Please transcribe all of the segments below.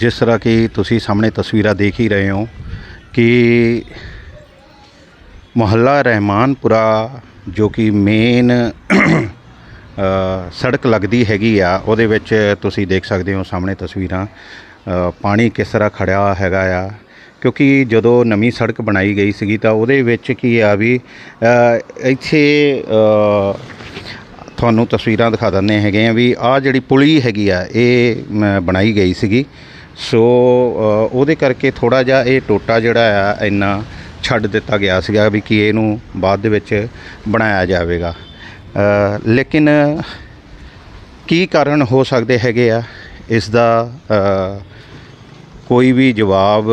ਜਿਸ ਤਰ੍ਹਾਂ ਕਿ ਤੁਸੀਂ ਸਾਹਮਣੇ ਤਸਵੀਰਾਂ ਦੇਖ ਹੀ ਰਹੇ ਹੋ ਕਿ ਮੁਹੱਲਾ ਰਹਿਮਾਨਪੁਰਾ ਜੋ ਕਿ ਮੇਨ ਸੜਕ ਲੱਗਦੀ ਹੈਗੀ ਆ ਉਹਦੇ ਵਿੱਚ ਤੁਸੀਂ ਦੇਖ ਸਕਦੇ ਹੋ ਸਾਹਮਣੇ ਤਸਵੀਰਾਂ। ਪਾਣੀ ਕਿਸ ਤਰ੍ਹਾਂ ਖੜਿਆ ਹੈਗਾ ਆ ਕਿਉਂਕਿ ਜਦੋਂ ਨਵੀਂ ਸੜਕ ਬਣਾਈ ਗਈ ਸੀਗੀ ਤਾਂ ਉਹਦੇ ਵਿੱਚ ਕੀ ਆ ਵੀ ਇੱਥੇ ਤੁਹਾਨੂੰ ਤਸਵੀਰਾਂ ਦਿਖਾ ਦਿੰਦੇ ਹੈਗੇ ਆ ਵੀ ਆਹ ਜਿਹੜੀ ਪੁਲੀ ਹੈਗੀ ਆ ਇਹ ਮ, ਬਣਾਈ ਗਈ ਸੀਗੀ। ਸੋ ਉਹਦੇ ਕਰਕੇ ਥੋੜਾ ਜਿਹਾ ਇਹ ਟੋਟਾ ਜਿਹੜਾ ਆ, ਇੰਨਾ ਛੱਡ ਦਿੱਤਾ ਗਿਆ ਸੀਗਾ ਵੀ ਕਿ ਇਹਨੂੰ ਬਾਅਦ ਦੇ ਵਿੱਚ ਬਣਾਇਆ ਜਾਵੇਗਾ। ਲੇਕਿਨ ਕੀ ਕਾਰਨ ਹੋ ਸਕਦੇ ਹੈਗੇ ਆ? ਇਸ ਦਾ ਕੋਈ ਵੀ ਜਵਾਬ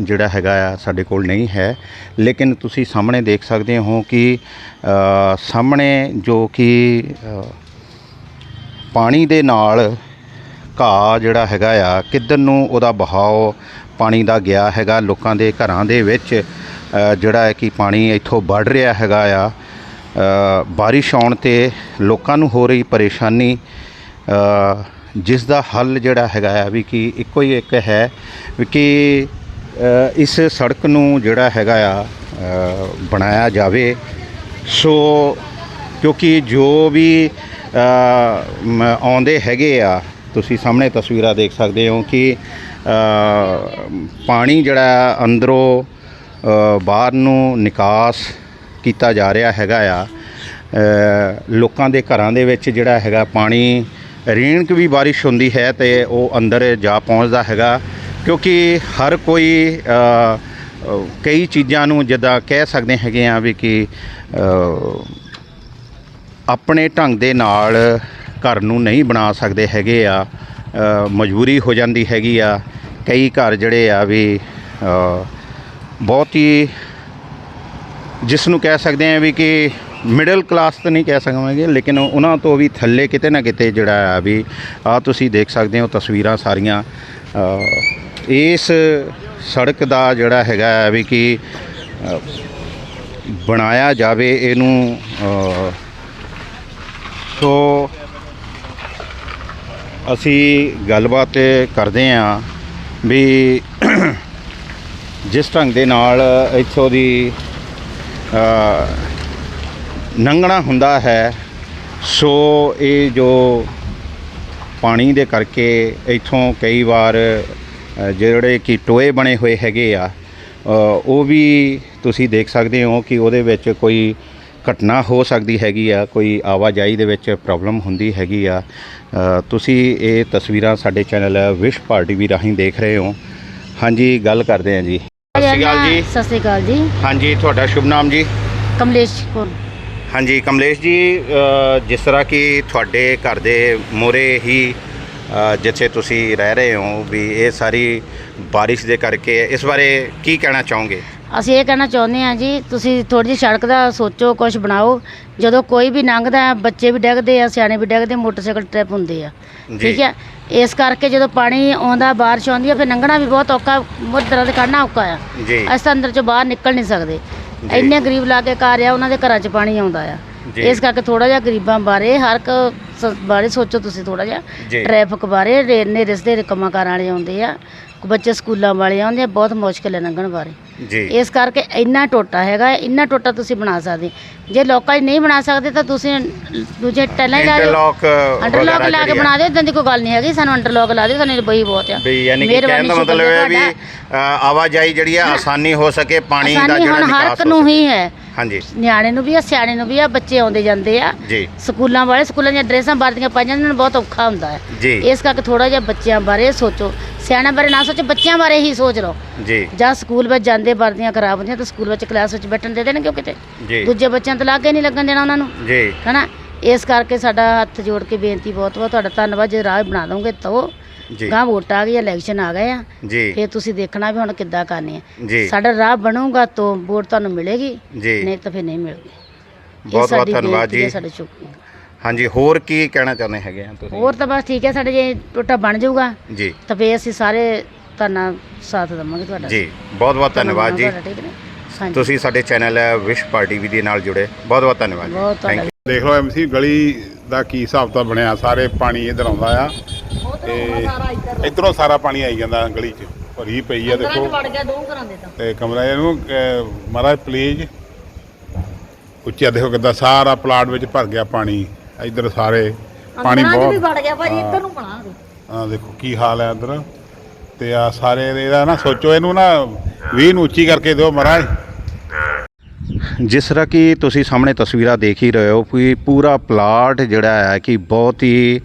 ਜਿਹੜਾ ਹੈਗਾ ਆ ਸਾਡੇ ਕੋਲ ਨਹੀਂ ਹੈ। ਲੇਕਿਨ ਤੁਸੀਂ ਸਾਹਮਣੇ ਦੇਖ ਸਕਦੇ ਹੋ ਕਿ ਸਾਹਮਣੇ ਜੋ ਕਿ ਪਾਣੀ ਦੇ ਨਾਲ ਘਾਹ ਜਿਹੜਾ ਹੈਗਾ ਆ, ਕਿੱਧਰ ਨੂੰ ਉਹਦਾ ਬਹਾਓ ਪਾਣੀ ਦਾ ਗਿਆ ਹੈਗਾ ਲੋਕਾਂ ਦੇ ਘਰਾਂ ਦੇ ਵਿੱਚ ਜਿਹੜਾ ਹੈ ਕਿ ਪਾਣੀ ਇੱਥੋਂ ਵੱਢ ਰਿਹਾ ਹੈਗਾ ਆ। ਬਾਰਿਸ਼ ਆਉਣ ਤੇ ਲੋਕਾਂ ਨੂੰ ਹੋ ਰਹੀ ਪਰੇਸ਼ਾਨੀ ਜਿਸ ਦਾ ਹੱਲ ਜਿਹੜਾ ਹੈਗਾ ਆ ਵੀ ਕਿ ਇੱਕੋ ਹੀ ਇੱਕ ਹੈ ਵੀ ਕਿ ਇਸ ਸੜਕ ਨੂੰ ਜਿਹੜਾ ਹੈਗਾ ਆ ਬਣਾਇਆ ਜਾਵੇ। ਸੋ ਕਿਉਂਕਿ ਜੋ ਵੀ ਆਉਂਦੇ ਹੈਗੇ ਆ ਤੁਸੀਂ ਸਾਹਮਣੇ ਤਸਵੀਰਾਂ ਦੇਖ ਸਕਦੇ ਹੋ ਕਿ ਪਾਣੀ ਜਿਹੜਾ ਅੰਦਰੋਂ ਬਾਹਰ ਨੂੰ ਨਿਕਾਸ ਕੀਤਾ ਜਾ ਰਿਹਾ ਹੈਗਾ ਆ। ਲੋਕਾਂ ਦੇ ਘਰਾਂ ਦੇ ਵਿੱਚ ਜਿਹੜਾ ਹੈਗਾ ਪਾਣੀ, ਰੇਣਕ ਵੀ ਬਾਰਿਸ਼ ਹੁੰਦੀ ਹੈ ਤੇ ਉਹ ਅੰਦਰ ਜਾ ਪਹੁੰਚਦਾ ਹੈਗਾ। ਕਿਉਂਕਿ ਹਰ ਕੋਈ ਕਈ ਚੀਜ਼ਾਂ ਨੂੰ ਜਿੱਦਾਂ ਕਹਿ ਸਕਦੇ ਹੈਗੇ ਆ ਵੀ ਕਿ ਆਪਣੇ ਢੰਗ ਦੇ ਨਾਲ ਘਰ ਨੂੰ ਨਹੀਂ ਬਣਾ ਸਕਦੇ ਹੈਗੇ ਆ ਮਜਬੂਰੀ ਹੋ ਜਾਂਦੀ ਹੈਗੀ ਆ। ਕਈ ਘਰ ਜਿਹੜੇ ਆ ਵੀ ਬਹੁਤ ਹੀ ਜਿਸ ਨੂੰ ਕਹਿ ਸਕਦੇ ਆ ਵੀ ਕਿ ਮਿਡਲ ਕਲਾਸ ਤਾਂ ਨਹੀਂ ਕਹਿ ਸਕਾਂਗੇ, ਲੇਕਿਨ ਉਹਨਾਂ ਤੋਂ ਵੀ ਥੱਲੇ ਕਿਤੇ ਨਾ ਕਿਤੇ ਜਿਹੜਾ ਆ ਵੀ, ਆ ਤੁਸੀਂ ਦੇਖ ਸਕਦੇ ਹੋ ਤਸਵੀਰਾਂ ਸਾਰੀਆਂ। ਇਸ ਸੜਕ ਦਾ ਜਿਹੜਾ ਹੈਗਾ ਆ ਵੀ ਕਿ ਬਣਾਇਆ ਜਾਵੇ ਇਹਨੂੰ ਸੋ ਅਸੀਂ ਗੱਲਬਾਤ ਕਰਦੇ ਹਾਂ ਵੀ ਜਿਸ ਢੰਗ ਦੇ ਨਾਲ ਇੱਥੋਂ ਦੀ ਅ, ਲੰਘਣਾ ਹੁੰਦਾ ਹੈ ਸੋ ਇਹ ਜੋ ਪਾਣੀ ਦੇ ਕਰਕੇ ਇੱਥੋਂ ਕਈ ਵਾਰ ਜਿਹੜੇ ਕਿ ਟੋਏ ਬਣੇ ਹੋਏ ਹੈਗੇ ਆ ਉਹ ਵੀ ਤੁਸੀਂ ਦੇਖ ਸਕਦੇ ਹੋ ਕਿ ਉਹਦੇ ਵਿੱਚ ਕੋਈ ਘਟਨਾ ਹੋ ਸਕਦੀ ਹੈਗੀ ਆ ਕੋਈ ਆਵਾਜਾਈ ਦੇ ਵਿੱਚ ਪ੍ਰੋਬਲਮ ਹੁੰਦੀ ਹੈਗੀ ਆ। ਤੁਸੀਂ ਇਹ ਤਸਵੀਰਾਂ ਸਾਡੇ ਚੈਨਲ ਵਿਸ਼ ਪਾਰਟੀ ਵੀ ਰਾਹੀਂ ਦੇਖ ਰਹੇ ਹੋ। ਹਾਂਜੀ ਗੱਲ ਕਰਦੇ ਹਾਂ ਜੀ। ਸਤਿ ਸ਼੍ਰੀ ਅਕਾਲ ਜੀ। ਸਤਿ ਸ਼੍ਰੀ ਅਕਾਲ ਜੀ। ਹਾਂਜੀ ਤੁਹਾਡਾ ਸ਼ੁਭ ਨਾਮ ਜੀ? ਕਮਲੇਸ਼ ਕੌਰ। ਹਾਂਜੀ ਕਮਲੇਸ਼ ਜੀ ਜਿਸ ਤਰ੍ਹਾਂ ਕਿ ਤੁਹਾਡੇ ਘਰ ਦੇ ਮੋਰੇ ਹੀ ਜਿੱਥੇ ਤੁਸੀਂ ਰਹਿ ਰਹੇ ਹੋ ਵੀ ਇਹ ਸਾਰੀ ਬਾਰਿਸ਼ ਦੇ ਕਰਕੇ ਇਸ ਬਾਰੇ ਕੀ ਕਹਿਣਾ ਚਾਹੋਗੇ? ਅਸੀਂ ਇਹ ਕਹਿਣਾ ਚਾਹੁੰਦੇ ਹਾਂ ਜੀ ਤੁਸੀਂ ਥੋੜੀ ਜਿਹੀ ਸੜਕ ਦਾ ਸੋਚੋ ਕੁਝ ਬਣਾਓ। ਜਦੋਂ ਕੋਈ ਵੀ ਲੰਘਦਾ ਹੈ, ਬੱਚੇ ਵੀ ਡਿੱਗਦੇ ਆ ਸਿਆਣੇ ਵੀ ਡਿੱਗਦੇ ਮੋਟਰਸਾਈਕਲ ਟ੍ਰਿਪ ਹੁੰਦੇ ਆ। ਜੀ। ਠੀਕ ਹੈ? ਇਸ ਕਰਕੇ ਜਦੋਂ ਪਾਣੀ ਆਉਂਦਾ ਬਾਰਿਸ਼ ਆਉਂਦੀ ਆ ਫਿਰ ਲੰਘਣਾ ਵੀ ਬਹੁਤ ਔਖਾ ਮੁੱਦਰਾ ਤੇ ਕੱਢਣਾ ਔਖਾ ਆ। ਜੀ। ਅਸੀਂ ਤਾਂ ਅੰਦਰ ਚੋਂ ਬਾਹਰ ਨਿਕਲ ਨਹੀਂ ਸਕਦੇ। ਜੀ। ਇੰਨੇ ਗਰੀਬ ਲਾਗੇ ਘਰ ਆ ਉਹਨਾਂ ਦੇ ਘਰਾਂ 'ਚ ਪਾਣੀ ਆਉਂਦਾ ਆ। ਜੀ। ਇਸ ਕਰਕੇ ਥੋੜਾ ਜਿਹਾ ਗਰੀਬਾਂ ਬਾਰੇ ਹਰ ਇੱਕ ਸ- ਬਾਰੇ ਸੋਚੋ ਤੁਸੀਂ ਥੋੜਾ ਜਿਹਾ। ਜੀ। ਟ੍ਰੈਫਿਕ ਬਾਰੇ ਰੇਨੇ ਰਿਸਦੇ ਦੇ ਕੰਮਾਂ ਕਾਰਾਂ ਵਾਲੇ ਆਉਂਦੇ ਆ। ਬੱਚੇ ਸਕੂਲਾਂ ਵਾਲੇ ਆਉਂਦੇ ਆ ਬਹੁਤ ਮੁਸ਼ਕਿਲ ਹੈ ਲੰਘਣ ਬਾਰੇ। ਜੀ। ਇਸ ਕਰਕੇ ਇੰਨਾ ਟੋਟਾ ਹੈਗਾ ਇੰਨਾ ਟੋਟਾ ਤੁਸੀਂ ਬਣਾ ਸਕਦੇ। ਜੇ ਲੋਕਾਂ 'ਚ ਨਹੀਂ ਬਣਾ ਸਕਦੇ ਤਾਂ ਤੁਸੀਂ ਦੂਜੇ ਟੈਲਾਂ ਹੀ ਲਾ ਦਿਓ। ਇੰਟਰਲੌਕ ਅੰਡਰਲੌਕ ਲਾ ਕੇ ਬਣਾ ਦਿਓ ਇਦਾਂ ਦੀ ਕੋਈ ਗੱਲ ਨਹੀਂ ਹੈਗੀ ਸਾਨੂੰ ਅੰਡਰਲੌਕ ਲਾ ਦਿਓ ਸਾਨੂੰ ਬਈ ਬਹੁਤ ਆ। ਵੀ ਯਾਨੀ ਕਿ ਕਹਿਣ ਦਾ ਮਤਲਬ ਹੈ ਵੀ ਆਵਾਜਾਈ ਜਿਹੜੀ ਆ ਆਸਾਨੀ ਹੋ ਸਕੇ ਪਾਣੀ ਦਾ ਜਿਹੜਾ ਹੁਣ ਹਰ ਨਿਕਾਸ ਇੱਕ ਹੋ ਨੂੰ ਹੀ ਹੈ। ਹਾਂਜੀ। ਨਿਆਣੇ ਨੂੰ ਵੀ ਆ ਸਿਆਣੇ ਨੂੰ ਵੀ ਆ ਬੱਚੇ ਆਉਂਦੇ ਜਾਂਦੇ ਆ। ਜੀ। ਸਕੂਲਾਂ ਵਾਲੇ ਸਕੂਲਾਂ ਦੀਆਂ ਡਰੈਸਾਂ ਵਰਦੀਆਂ ਪਾਈਆਂ ਉਹਨਾਂ ਨੂੰ ਬਹੁਤ ਔਖਾ ਹੁੰਦਾ ਹੈ। ਜੀ। ਇਸ ਕਰਕੇ ਥੋੜਾ ਜਿਹਾ ਬੱਚਿਆਂ ਬਾਰੇ ਸੋਚੋ। ਸਿਆਣਿਆਂ ਬਾਰੇ ਨਾ ਸੋਚੋ ਬੱਚਿਆਂ ਬਾਰੇ ਹੀ ਸੋਚ ਲਓ। ਜੀ। ਜਾਂ ਸਕੂਲ ਵਿੱਚ ਜਾਂਦੇ ਵਰਦੀਆਂ ਖਰਾਬ ਹੁੰਦੀਆਂ ਤਾਂ ਸਕੂਲ ਵਿੱਚ ਕਲਾਸ ਵਿੱਚ ਬੈਠਣ ਦੇ ਦੇਣਗੇ ਕਿਤੇ। ਜੀ। ਦੂਜੇ ਬੱਚਿਆਂ ਤੋਂ ਲਾਗੇ ਨਹੀਂ ਲੱਗਣ ਦੇਣਾ ਉਹਨਾਂ ਨੂੰ। ਜੀ। ਹਨਾ? ਇਸ ਕਰਕੇ ਸਾਡਾ ਹੱਥ ਜੋੜ ਕੇ ਬੇਨਤੀ ਬਹੁਤ ਬਹੁਤ ਤੁਹਾਡਾ ਧੰਨਵਾਦ ਜੇ ਰਾਹ ਬਣਾ ਦੋਗੇ ਤਾਂ ਜੀ। ਗਾਂ ਵੋਟ ਆ ਗਈ ਇਲੈਕਸ਼ਨ ਆ ਗਏ ਆ। ਜੀ। ਫਿਰ ਤੁਸੀਂ ਦੇਖਣਾ ਵੀ ਹੁਣ ਕਿੱਦਾਂ ਕਰਨੀ ਹੈ ਜੀ। ਸਾਡਾ ਰਾਹ ਬਣੂਗਾ ਤਾਂ ਵੋਟ ਤੁਹਾਨੂੰ ਮਿਲੇਗੀ ਨਹੀਂ ਤਾਂ ਫਿਰ ਨਹੀਂ ਮਿਲੇਗੀ। ਬਹੁਤ ਬਹੁਤ ਧੰਨਵਾਦ ਜੀ। ਸਾਡੇ ਸ਼ੁਕਰੀਆ। ਹਾਂਜੀ ਹੋਰ ਕੀ ਕਹਿਣਾ ਚਾਹੁੰਦੇ ਹੈਗੇ ਆ ਤੁਸੀਂ? ਹੋਰ ਤਾਂ ਬਸ ਠੀਕ ਹੈ ਸਾਡੇ ਜੇ ਟੋਟਾ ਬਣ ਜਾਊਗਾ ਜੀ। ਤਾਂ ਫੇਰ ਅਸੀਂ ਸਾਰੇ ਤੁਹਾਨੂੰ ਸਾਥ ਦੇਵਾਂਗੇ ਤੁਹਾਡਾ। ਜੀ ਬਹੁਤ ਬਹੁਤ ਧੰਨਵਾਦ ਜੀ। ਤੁਹਾਡਾ, ਤੁਸੀਂ ਸਾਡੇ ਚੈਨਲ ਵਿਸ਼ ਪਾਰਟੀ ਵੀ ਦੇ ਨਾਲ ਜੁੜੇ। ਬਹੁਤ ਬਹੁਤ ਧੰਨਵਾਦ ਥੈਂਕ ਤੁਹਾਡਾ ਦੇਖ ਲਓ ਐਮਸੀ ਗਲੀ ਦਾ ਕੀ ਹਿਸਾਬ ਤਾਂ ਬਣਿਆ ਸਾਰੇ ਪਾਣੀ ਇਧਰ ਆਉਂਦਾ ਆ। ਤੇ ਇਧਰੋਂ ਸਾਰਾ ਪਾਣੀ ਆਈ ਜਾਂਦਾ ਗਲੀ 'ਚ ਭਰੀ ਪਈ ਆ ਦੇਖੋ। ਤੇ। ਕਮਰਾ ਇਹਨੂੰ ਮਹਾਰਾਜ ਪਲੀਜ਼ ਉੱਚਾ ਦੇਖੋ ਕਿੱਦਾਂ ਸਾਰਾ ਪਲਾਟ ਵਿੱਚ ਭਰ ਗਿਆ ਪਾਣੀ। ਇਧਰ ਸਾਰੇ ਪਾਣੀ ਬਹੁਤ ਵੜ ਗਿਆ ਭਾਜੀ ਇੱਧਰ ਨੂੰ ਬਣਾ ਆ ਦੇਖੋ ਕੀ ਹਾਲ ਹੈ ਅੰਦਰ ਤੇ ਆ ਸਾਰੇ ਇਹਦਾ ਨਾ ਸੋਚੋ ਇਹਨੂੰ ਨਾ 20 ਨੂੰ ਉੱਚੀ ਕਰਕੇ ਦਿਓ ਮਹਾਰਾਜ। ਜਿਸ ਤਰ੍ਹਾਂ ਕਿ ਤੁਸੀਂ ਸਾਹਮਣੇ ਤਸਵੀਰਾਂ ਦੇਖ ਹੀ ਰਹੇ ਹੋ ਕਿ ਪੂਰਾ ਪਲਾਟ ਜਿਹੜਾ ਹੈ ਕਿ ਬਹੁਤ ਹੀ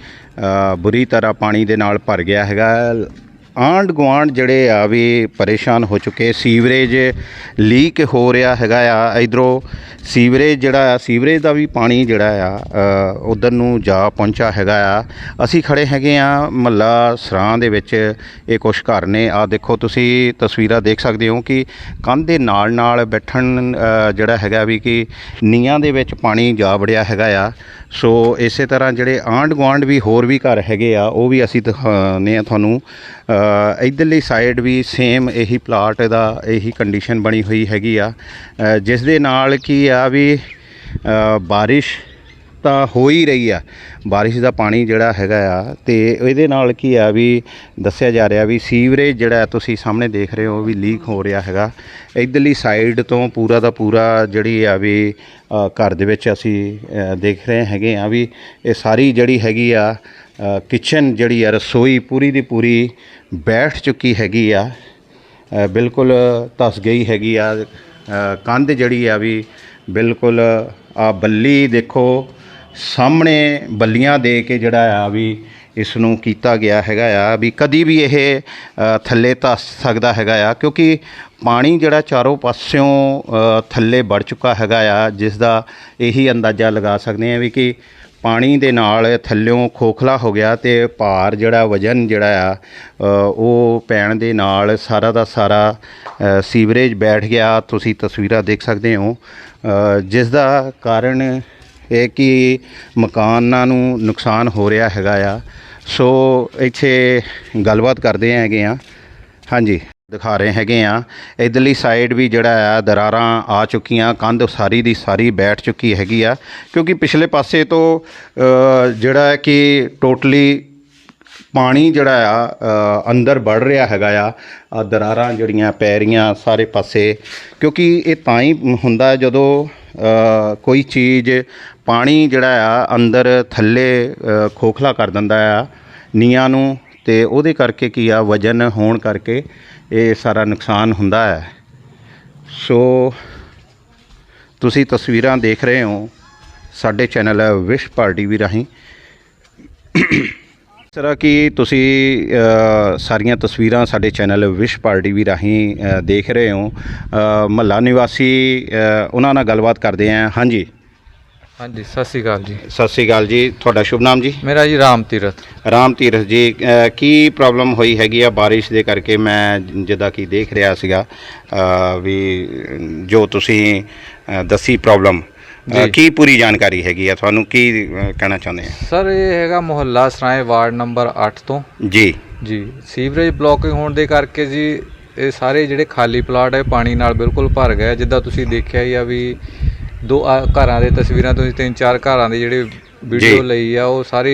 ਬੁਰੀ ਤਰ੍ਹਾਂ ਪਾਣੀ ਦੇ ਨਾਲ ਭਰ ਗਿਆ ਹੈਗਾ। ਆਂਡ ਗੁਆਂਢ ਜਿਹੜੇ ਆ ਵੀ ਪਰੇਸ਼ਾਨ ਹੋ ਚੁੱਕੇ, ਸੀਵਰੇਜ ਲੀਕ ਹੋ ਰਿਹਾ ਹੈਗਾ ਆ, ਇਧਰੋਂ ਸੀਵਰੇਜ ਜਿਹੜਾ ਆ, ਸੀਵਰੇਜ ਦਾ ਵੀ ਪਾਣੀ ਜਿਹੜਾ ਆ ਉਧਰ ਨੂੰ ਜਾ ਪਹੁੰਚਾ ਹੈਗਾ ਆ। ਅਸੀਂ ਖੜੇ ਹੈਗੇ ਆ ਮਹੱਲਾ ਸਰਾਂ ਦੇ ਵਿੱਚ, ਇਹ ਕੁਛ ਘਰ ਨੇ। ਆ ਦੇਖੋ, ਤੁਸੀਂ ਤਸਵੀਰਾਂ ਦੇਖ ਸਕਦੇ ਹੋ ਕਿ ਕੰਧ ਦੇ ਨਾਲ ਨਾਲ ਬੈਠਣ ਜਿਹੜਾ ਹੈਗਾ ਵੀ ਕਿ ਨੀਆਂ ਦੇ ਵਿੱਚ ਪਾਣੀ ਜਾ ਵੜਿਆ ਹੈਗਾ ਆ। ਸੋ ਇਸੇ ਤਰ੍ਹਾਂ ਜਿਹੜੇ ਆਂਢ ਗੁਆਂਢ ਵੀ ਹੋਰ ਵੀ ਘਰ ਹੈਗੇ ਆ ਉਹ ਵੀ ਅਸੀਂ ਦਿਖਾਉਂਦੇ ਆ ਤੁਹਾਨੂੰ। ਅ, ਇੱਧਰਲੀ ਸਾਈਡ ਵੀ ਸੇਮ ਇਹੀ ਪਲਾਟ ਦਾ ਇਹੀ ਕੰਡੀਸ਼ਨ ਬਣੀ ਹੋਈ ਹੈਗੀ ਆ। ਜਿਸ ਦੇ ਨਾਲ ਕੀ ਆ ਵੀ ਬਾਰਿਸ਼ ਤਾਂ ਹੋ ਹੀ ਰਹੀ ਆ। ਬਾਰਿਸ਼ ਦਾ ਪਾਣੀ ਜਿਹੜਾ ਹੈਗਾ ਆ ਤੇ ਇਹਦੇ ਨਾਲ ਕੀ ਆ ਵੀ ਦੱਸਿਆ ਜਾ ਰਿਹਾ ਵੀ ਸੀਵਰੇਜ ਜਿਹੜਾ ਤੁਸੀਂ ਸਾਹਮਣੇ ਦੇਖ ਰਹੇ ਹੋ ਵੀ ਲੀਕ ਹੋ ਰਿਹਾ ਹੈਗਾ। ਇਧਰਲੀ ਸਾਈਡ ਤੋਂ ਪੂਰਾ ਦਾ ਪੂਰਾ ਜਿਹੜੀ ਆ ਵੀ ਘਰ ਦੇ ਵਿੱਚ ਅਸੀਂ ਦੇਖ ਰਹੇ ਹੈਗੇ ਆ ਵੀ ਇਹ ਸਾਰੀ ਜਿਹੜੀ ਹੈਗੀ ਆ ਕਿਚਨ ਜਿਹੜੀ ਆ, ਰਸੋਈ ਪੂਰੀ ਦੀ ਪੂਰੀ ਬੈਠ ਚੁੱਕੀ ਹੈਗੀ ਆ। ਬਿਲਕੁਲ ਧਸ ਗਈ ਹੈਗੀ ਆ। ਕੰਧ ਜਿਹੜੀ ਆ ਵੀ ਬਿਲਕੁਲ ਆ ਬੱਲੀ ਦੇਖੋ ਸਾਹਮਣੇ ਬੱਲੀਆਂ ਦੇ ਕੇ ਜਿਹੜਾ ਆ ਵੀ ਇਸ ਨੂੰ ਕੀਤਾ ਗਿਆ ਹੈਗਾ ਆ ਵੀ ਕਦੀ ਵੀ ਇਹ ਥੱਲੇ ਧੱਸ ਸਕਦਾ ਹੈਗਾ ਆ, ਕਿਉਂਕਿ ਪਾਣੀ ਜਿਹੜਾ ਚਾਰੋਂ ਪਾਸਿਓਂ ਥੱਲੇ ਵੜ ਚੁੱਕਾ ਹੈਗਾ ਆ ਜਿਸ ਦਾ ਇਹੀ ਅੰਦਾਜ਼ਾ ਲਗਾ ਸਕਦੇ ਆ ਵੀ ਕਿ ਪਾਣੀ ਦੇ ਨਾਲ ਥੱਲਿਓਂ ਖੋਖਲਾ ਹੋ ਗਿਆ ਤੇ ਭਾਰ ਜਿਹੜਾ ਵਜਨ ਜਿਹੜਾ ਆ ਉਹ ਪੈਣ ਦੇ ਨਾਲ ਸਾਰਾ ਦਾ ਸਾਰਾ ਸੀਵਰੇਜ ਬੈਠ ਗਿਆ। ਤੁਸੀਂ ਤਸਵੀਰਾਂ ਦੇਖ ਸਕਦੇ ਹੋ। ਜਿਸ ਦਾ ਕਾਰਨ ਇਹ ਕਿ ਮਕਾਨਾਂ ਨੂੰ ਨੁਕਸਾਨ ਹੋ ਰਿਹਾ ਹੈਗਾ ਆ। ਸੋ ਇੱਥੇ ਗੱਲਬਾਤ ਕਰਦੇ ਹੈਗੇ ਆ। ਹਾਂਜੀ, ਦਿਖਾ ਰਹੇ ਹੈਗੇ ਆ। ਇਧਰਲੀ ਸਾਈਡ ਵੀ ਜਿਹੜਾ ਆ, ਦਰਾਰਾਂ ਆ ਚੁੱਕੀਆਂ, ਕੰਧ ਸਾਰੀ ਦੀ ਸਾਰੀ ਬੈਠ ਚੁੱਕੀ ਹੈਗੀ ਆ। ਕਿਉਂਕਿ ਪਿਛਲੇ ਪਾਸੇ ਤੋਂ ਜਿਹੜਾ ਹੈ ਕਿ ਟੋਟਲੀ ਪਾਣੀ ਜਿਹੜਾ ਆ ਅੰਦਰ ਵੜ ਰਿਹਾ ਹੈਗਾ ਆ। ਆ ਦਰਾਰਾਂ ਜਿਹੜੀਆਂ ਪੈ ਰਹੀਆਂ ਸਾਰੇ ਪਾਸੇ। ਕਿਉਂਕਿ ਇਹ ਤਾਂ ਹੀ ਹੁੰਦਾ ਜਦੋਂ ਕੋਈ ਚੀਜ਼ ਪਾਣੀ ਜਿਹੜਾ ਆ ਅੰਦਰ ਥੱਲੇ ਖੋਖਲਾ ਕਰ ਦਿੰਦਾ ਆ ਨੀਆਂ ਨੂੰ ਤੇ ਉਹਦੇ ਕਰਕੇ ਕੀ ਆ ਵਜਨ ਹੋਣ ਕਰਕੇ ਇਹ ਸਾਰਾ ਨੁਕਸਾਨ ਹੁੰਦਾ ਹੈ। ਸੋ ਤੁਸੀਂ ਤਸਵੀਰਾਂ ਦੇਖ ਰਹੇ ਹੋ ਸਾਡੇ ਚੈਨਲ ਵਿਸ਼ ਪਾਰਟੀ ਵੀ ਰਾਹੀਂ। ਤਰ੍ਹਾਂ ਕਿ ਤੁਸੀਂ ਸਾਰੀਆਂ ਤਸਵੀਰਾਂ ਸਾਡੇ ਚੈਨਲ ਵਿਸ਼ ਪਾਰਟੀ ਵੀ ਰਾਹੀਂ ਦੇਖ ਰਹੇ ਹੋ? ਮਹੱਲਾ ਨਿਵਾਸੀ ਉਹਨਾਂ ਨਾਲ ਗੱਲਬਾਤ ਕਰਦੇ ਆਂ। ਹਾਂਜੀ। ਹਾਂਜੀ ਸਤਿ ਸ਼੍ਰੀ ਅਕਾਲ ਜੀ। ਸਤਿ ਸ੍ਰੀ ਅਕਾਲ ਜੀ। ਤੁਹਾਡਾ ਸ਼ੁਭ ਨਾਮ ਜੀ? ਮੇਰਾ ਜੀ ਰਾਮ ਤੀਰਥ। ਰਾਮ ਤੀਰਥ ਜੀ। ਕੀ ਪ੍ਰੋਬਲਮ ਹੋਈ ਹੈਗੀ ਆ ਬਾਰਿਸ਼ ਦੇ ਕਰਕੇ? ਮੈਂ ਜਿੱਦਾਂ ਕਿ ਦੇਖ ਰਿਹਾ ਸੀਗਾ ਵੀ ਜੋ ਤੁਸੀਂ ਦੱਸੀ ਪ੍ਰੋਬਲਮ। ਕੀ ਪੂਰੀ ਜਾਣਕਾਰੀ ਹੈਗੀ ਆ? ਤੁਹਾਨੂੰ ਕੀ ਅ, ਕਹਿਣਾ ਚਾਹੁੰਦੇ ਆ? ਸਰ ਇਹ ਹੈਗਾ ਮੁਹੱਲਾ ਸਰਾਏ ਵਾਰਡ ਨੰਬਰ 8 ਤੋਂ। ਜੀ। ਜੀ ਸੀਵਰੇਜ ਬਲੋਕਿੰਗ ਹੋਣ ਦੇ ਕਰਕੇ ਜੀ ਇਹ ਸਾਰੇ ਜਿਹੜੇ ਖਾਲੀ ਪਲਾਟ ਹੈ ਪਾਣੀ ਨਾਲ ਬਿਲਕੁਲ ਭਰ ਗਏ ਜਿੱਦਾਂ ਤੁਸੀਂ ਦੇਖਿਆ ਹੀ ਆ ਵੀ ਦੋ ਆਹ ਘਰਾਂ ਦੇ ਤਸਵੀਰਾਂ ਤੁਸੀਂ ਤਿੰਨ ਚਾਰ ਘਰਾਂ ਦੇ ਜਿਹੜੇ ਵੀਡੀਓ ਲਈ ਆ ਉਹ ਸਾਰੇ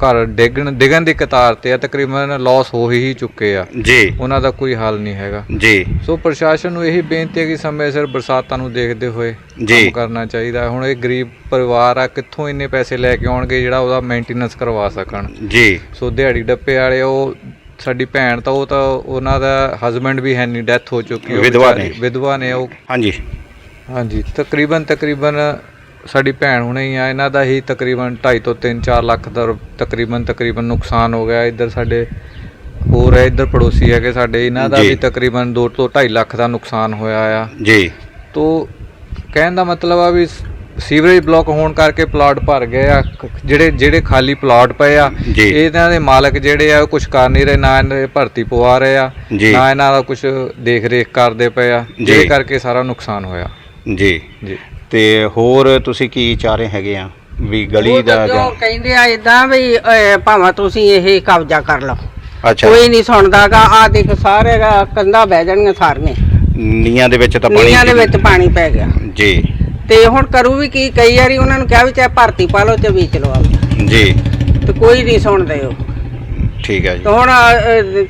ਘਰ ਡਿੱਗਣ ਡਿੱਗਣ ਦੀ ਕਤਾਰ ਤੇ ਆ ਤਕਰੀਬਨ ਲਾਸ ਹੋ ਹੀ ਚੁੱਕੇ ਆ। ਜੀ। ਉਹਨਾਂ ਦਾ ਕੋਈ ਹੱਲ ਨਹੀਂ ਹੈਗਾ। ਜੀ। ਸੋ ਪ੍ਰਸ਼ਾਸਨ ਨੂੰ ਇਹੀ ਬੇਨਤੀ ਹੈ ਕਿ ਸਮੇਂ ਸਿਰ ਬਰਸਾਤਾਂ ਨੂੰ ਦੇਖਦੇ ਹੋਏ। ਕੰਮ ਕਰਨਾ ਚਾਹੀਦਾ। ਹੈ। ਹੁਣ ਇਹ ਗਰੀਬ ਪਰਿਵਾਰ ਆ ਕਿੱਥੋਂ ਇੰਨੇ ਪੈਸੇ ਲੈ ਕੇ ਆਉਣਗੇ ਜਿਹੜਾ ਉਹਦਾ ਮੇਨਟੇਨੈਂਸ ਕਰਵਾ ਸਕਣ? ਜੀ। ਸੋ ਦਿਹਾੜੀ ਡੱਪੇ ਵਾਲੇ ਉਹ ਸਾਡੀ ਭੈਣ ਤਾਂ ਉਹ ਤਾਂ ਉਹਨਾਂ ਦਾ ਹਸਬੰਡ ਵੀ ਹੈ ਨਹੀਂ ਡੈਥ ਹੋ ਚੁੱਕੀ ਉਹ ਵਿਧਵਾ ਨੇ। ਵਿਧਵਾ ਨੇ ਉਹ ਹਾਂਜੀ। ਹਾਂਜੀ ਤਕਰੀਬਨ ਤਕਰੀਬਨ ਸਾਡੀ ਭੈਣ ਹੁਣੇ ਹੀ ਆ ਇਹਨਾਂ ਦਾ ਹੀ ਤਕਰੀਬਨ 2.5 ਤੋਂ 3-4 ਲੱਖ ਦਾ ਰੁ- ਤਕਰੀਬਨ ਤਕਰੀਬਨ ਨੁਕਸਾਨ ਹੋ ਗਿਆ ਇੱਧਰ ਸਾਡੇ ਹੋਰ ਹੈ ਇੱਧਰ ਪੜੋਸੀ ਹੈਗੇ ਸਾਡੇ ਇਹਨਾਂ ਦਾ ਜੀ। ਵੀ ਤਕਰੀਬਨ 2 ਤੋਂ 2.5 ਲੱਖ ਦਾ ਨੁਕਸਾਨ ਹੋਇਆ ਆ ਜੀ ਤੋ ਕਹਿਣ ਦਾ ਮਤਲਬ ਆ ਵੀ ਸ- ਸੀਵਰੇਜ ਬਲਾਕ ਹੋਣ ਕਰਕੇ ਪਲਾਟ ਭਰ ਗਏ ਆ ਕ- ਜਿਹੜੇ ਜਿਹੜੇ ਖਾਲੀ ਪਲਾਟ ਪਏ ਆ ਜੀ। ਇਹਨਾਂ ਦੇ ਮਾਲਕ ਜਿਹੜੇ ਆ ਕੁਝ ਕਰ ਨਹੀਂ ਰਹੇ ਨਾ ਇਹਨਾਂ ਦੇ ਭਰਤੀ ਪਵਾ ਰਹੇ ਆ ਜੀ। ਨਾ ਇਹਨਾਂ ਦਾ ਕੁਝ ਦੇਖ ਰੇਖ ਕਰਦੇ ਪਏ ਆ ਜੀ। ਜਿਹਦੇ ਕਰਕੇ ਸਾਰਾ ਨੁਕਸਾਨ ਹੋਇਆ ਜੀ ਜੀ ਤੇ ਹੋਰ ਤੁਸੀਂ ਕੀ ਚਾਹ ਰਹੇ ਹੈਗੇ ਆ? ਵੀ ਗਲੀ ਦਾ ਜੋ ਕਹਿੰਦੇ ਆ ਇਦਾਂ ਵੀ ਅਹ, ਭਾਵੇਂ ਤੁਸੀਂ ਇਹ ਕਬਜ਼ਾ ਕਰ ਲਓ। ਅੱਛਾ। ਕੋਈ ਨਹੀਂ ਸੁਣਦਾਗਾ ਆ ਦੇਖ ਸਾਰੇ ਕੰਧਾਂ ਬਹਿ ਜਾਣਗੀਆਂ ਸਾਰੀਆਂ। ਨੀਆਂ ਦੇ ਵਿੱਚ ਤਾਂ ਪਾਣੀ ਨੀਆਂ ਦੇ ਵਿੱਚ ਪਾਣੀ ਪੈ ਗਿਆ। ਜੀ। ਤੇ ਹੁਣ ਕਰੂ ਵੀ ਕੀ ਕਈ ਵਾਰੀ ਉਹਨਾਂ ਨੂੰ ਕਿਹਾ ਵੀ ਚਾਹੇ ਭਰਤੀ ਪਾ ਲਓ ਤੇ ਵੇਚ ਲਓ ਆਪਦਾ। ਜੀ। ਤੇ ਕੋਈ ਨਹੀਂ ਸੁਣਦੇ ਉਹ। ਠੀਕ ਹੈ ਜੀ। ਤੇ ਹੁਣ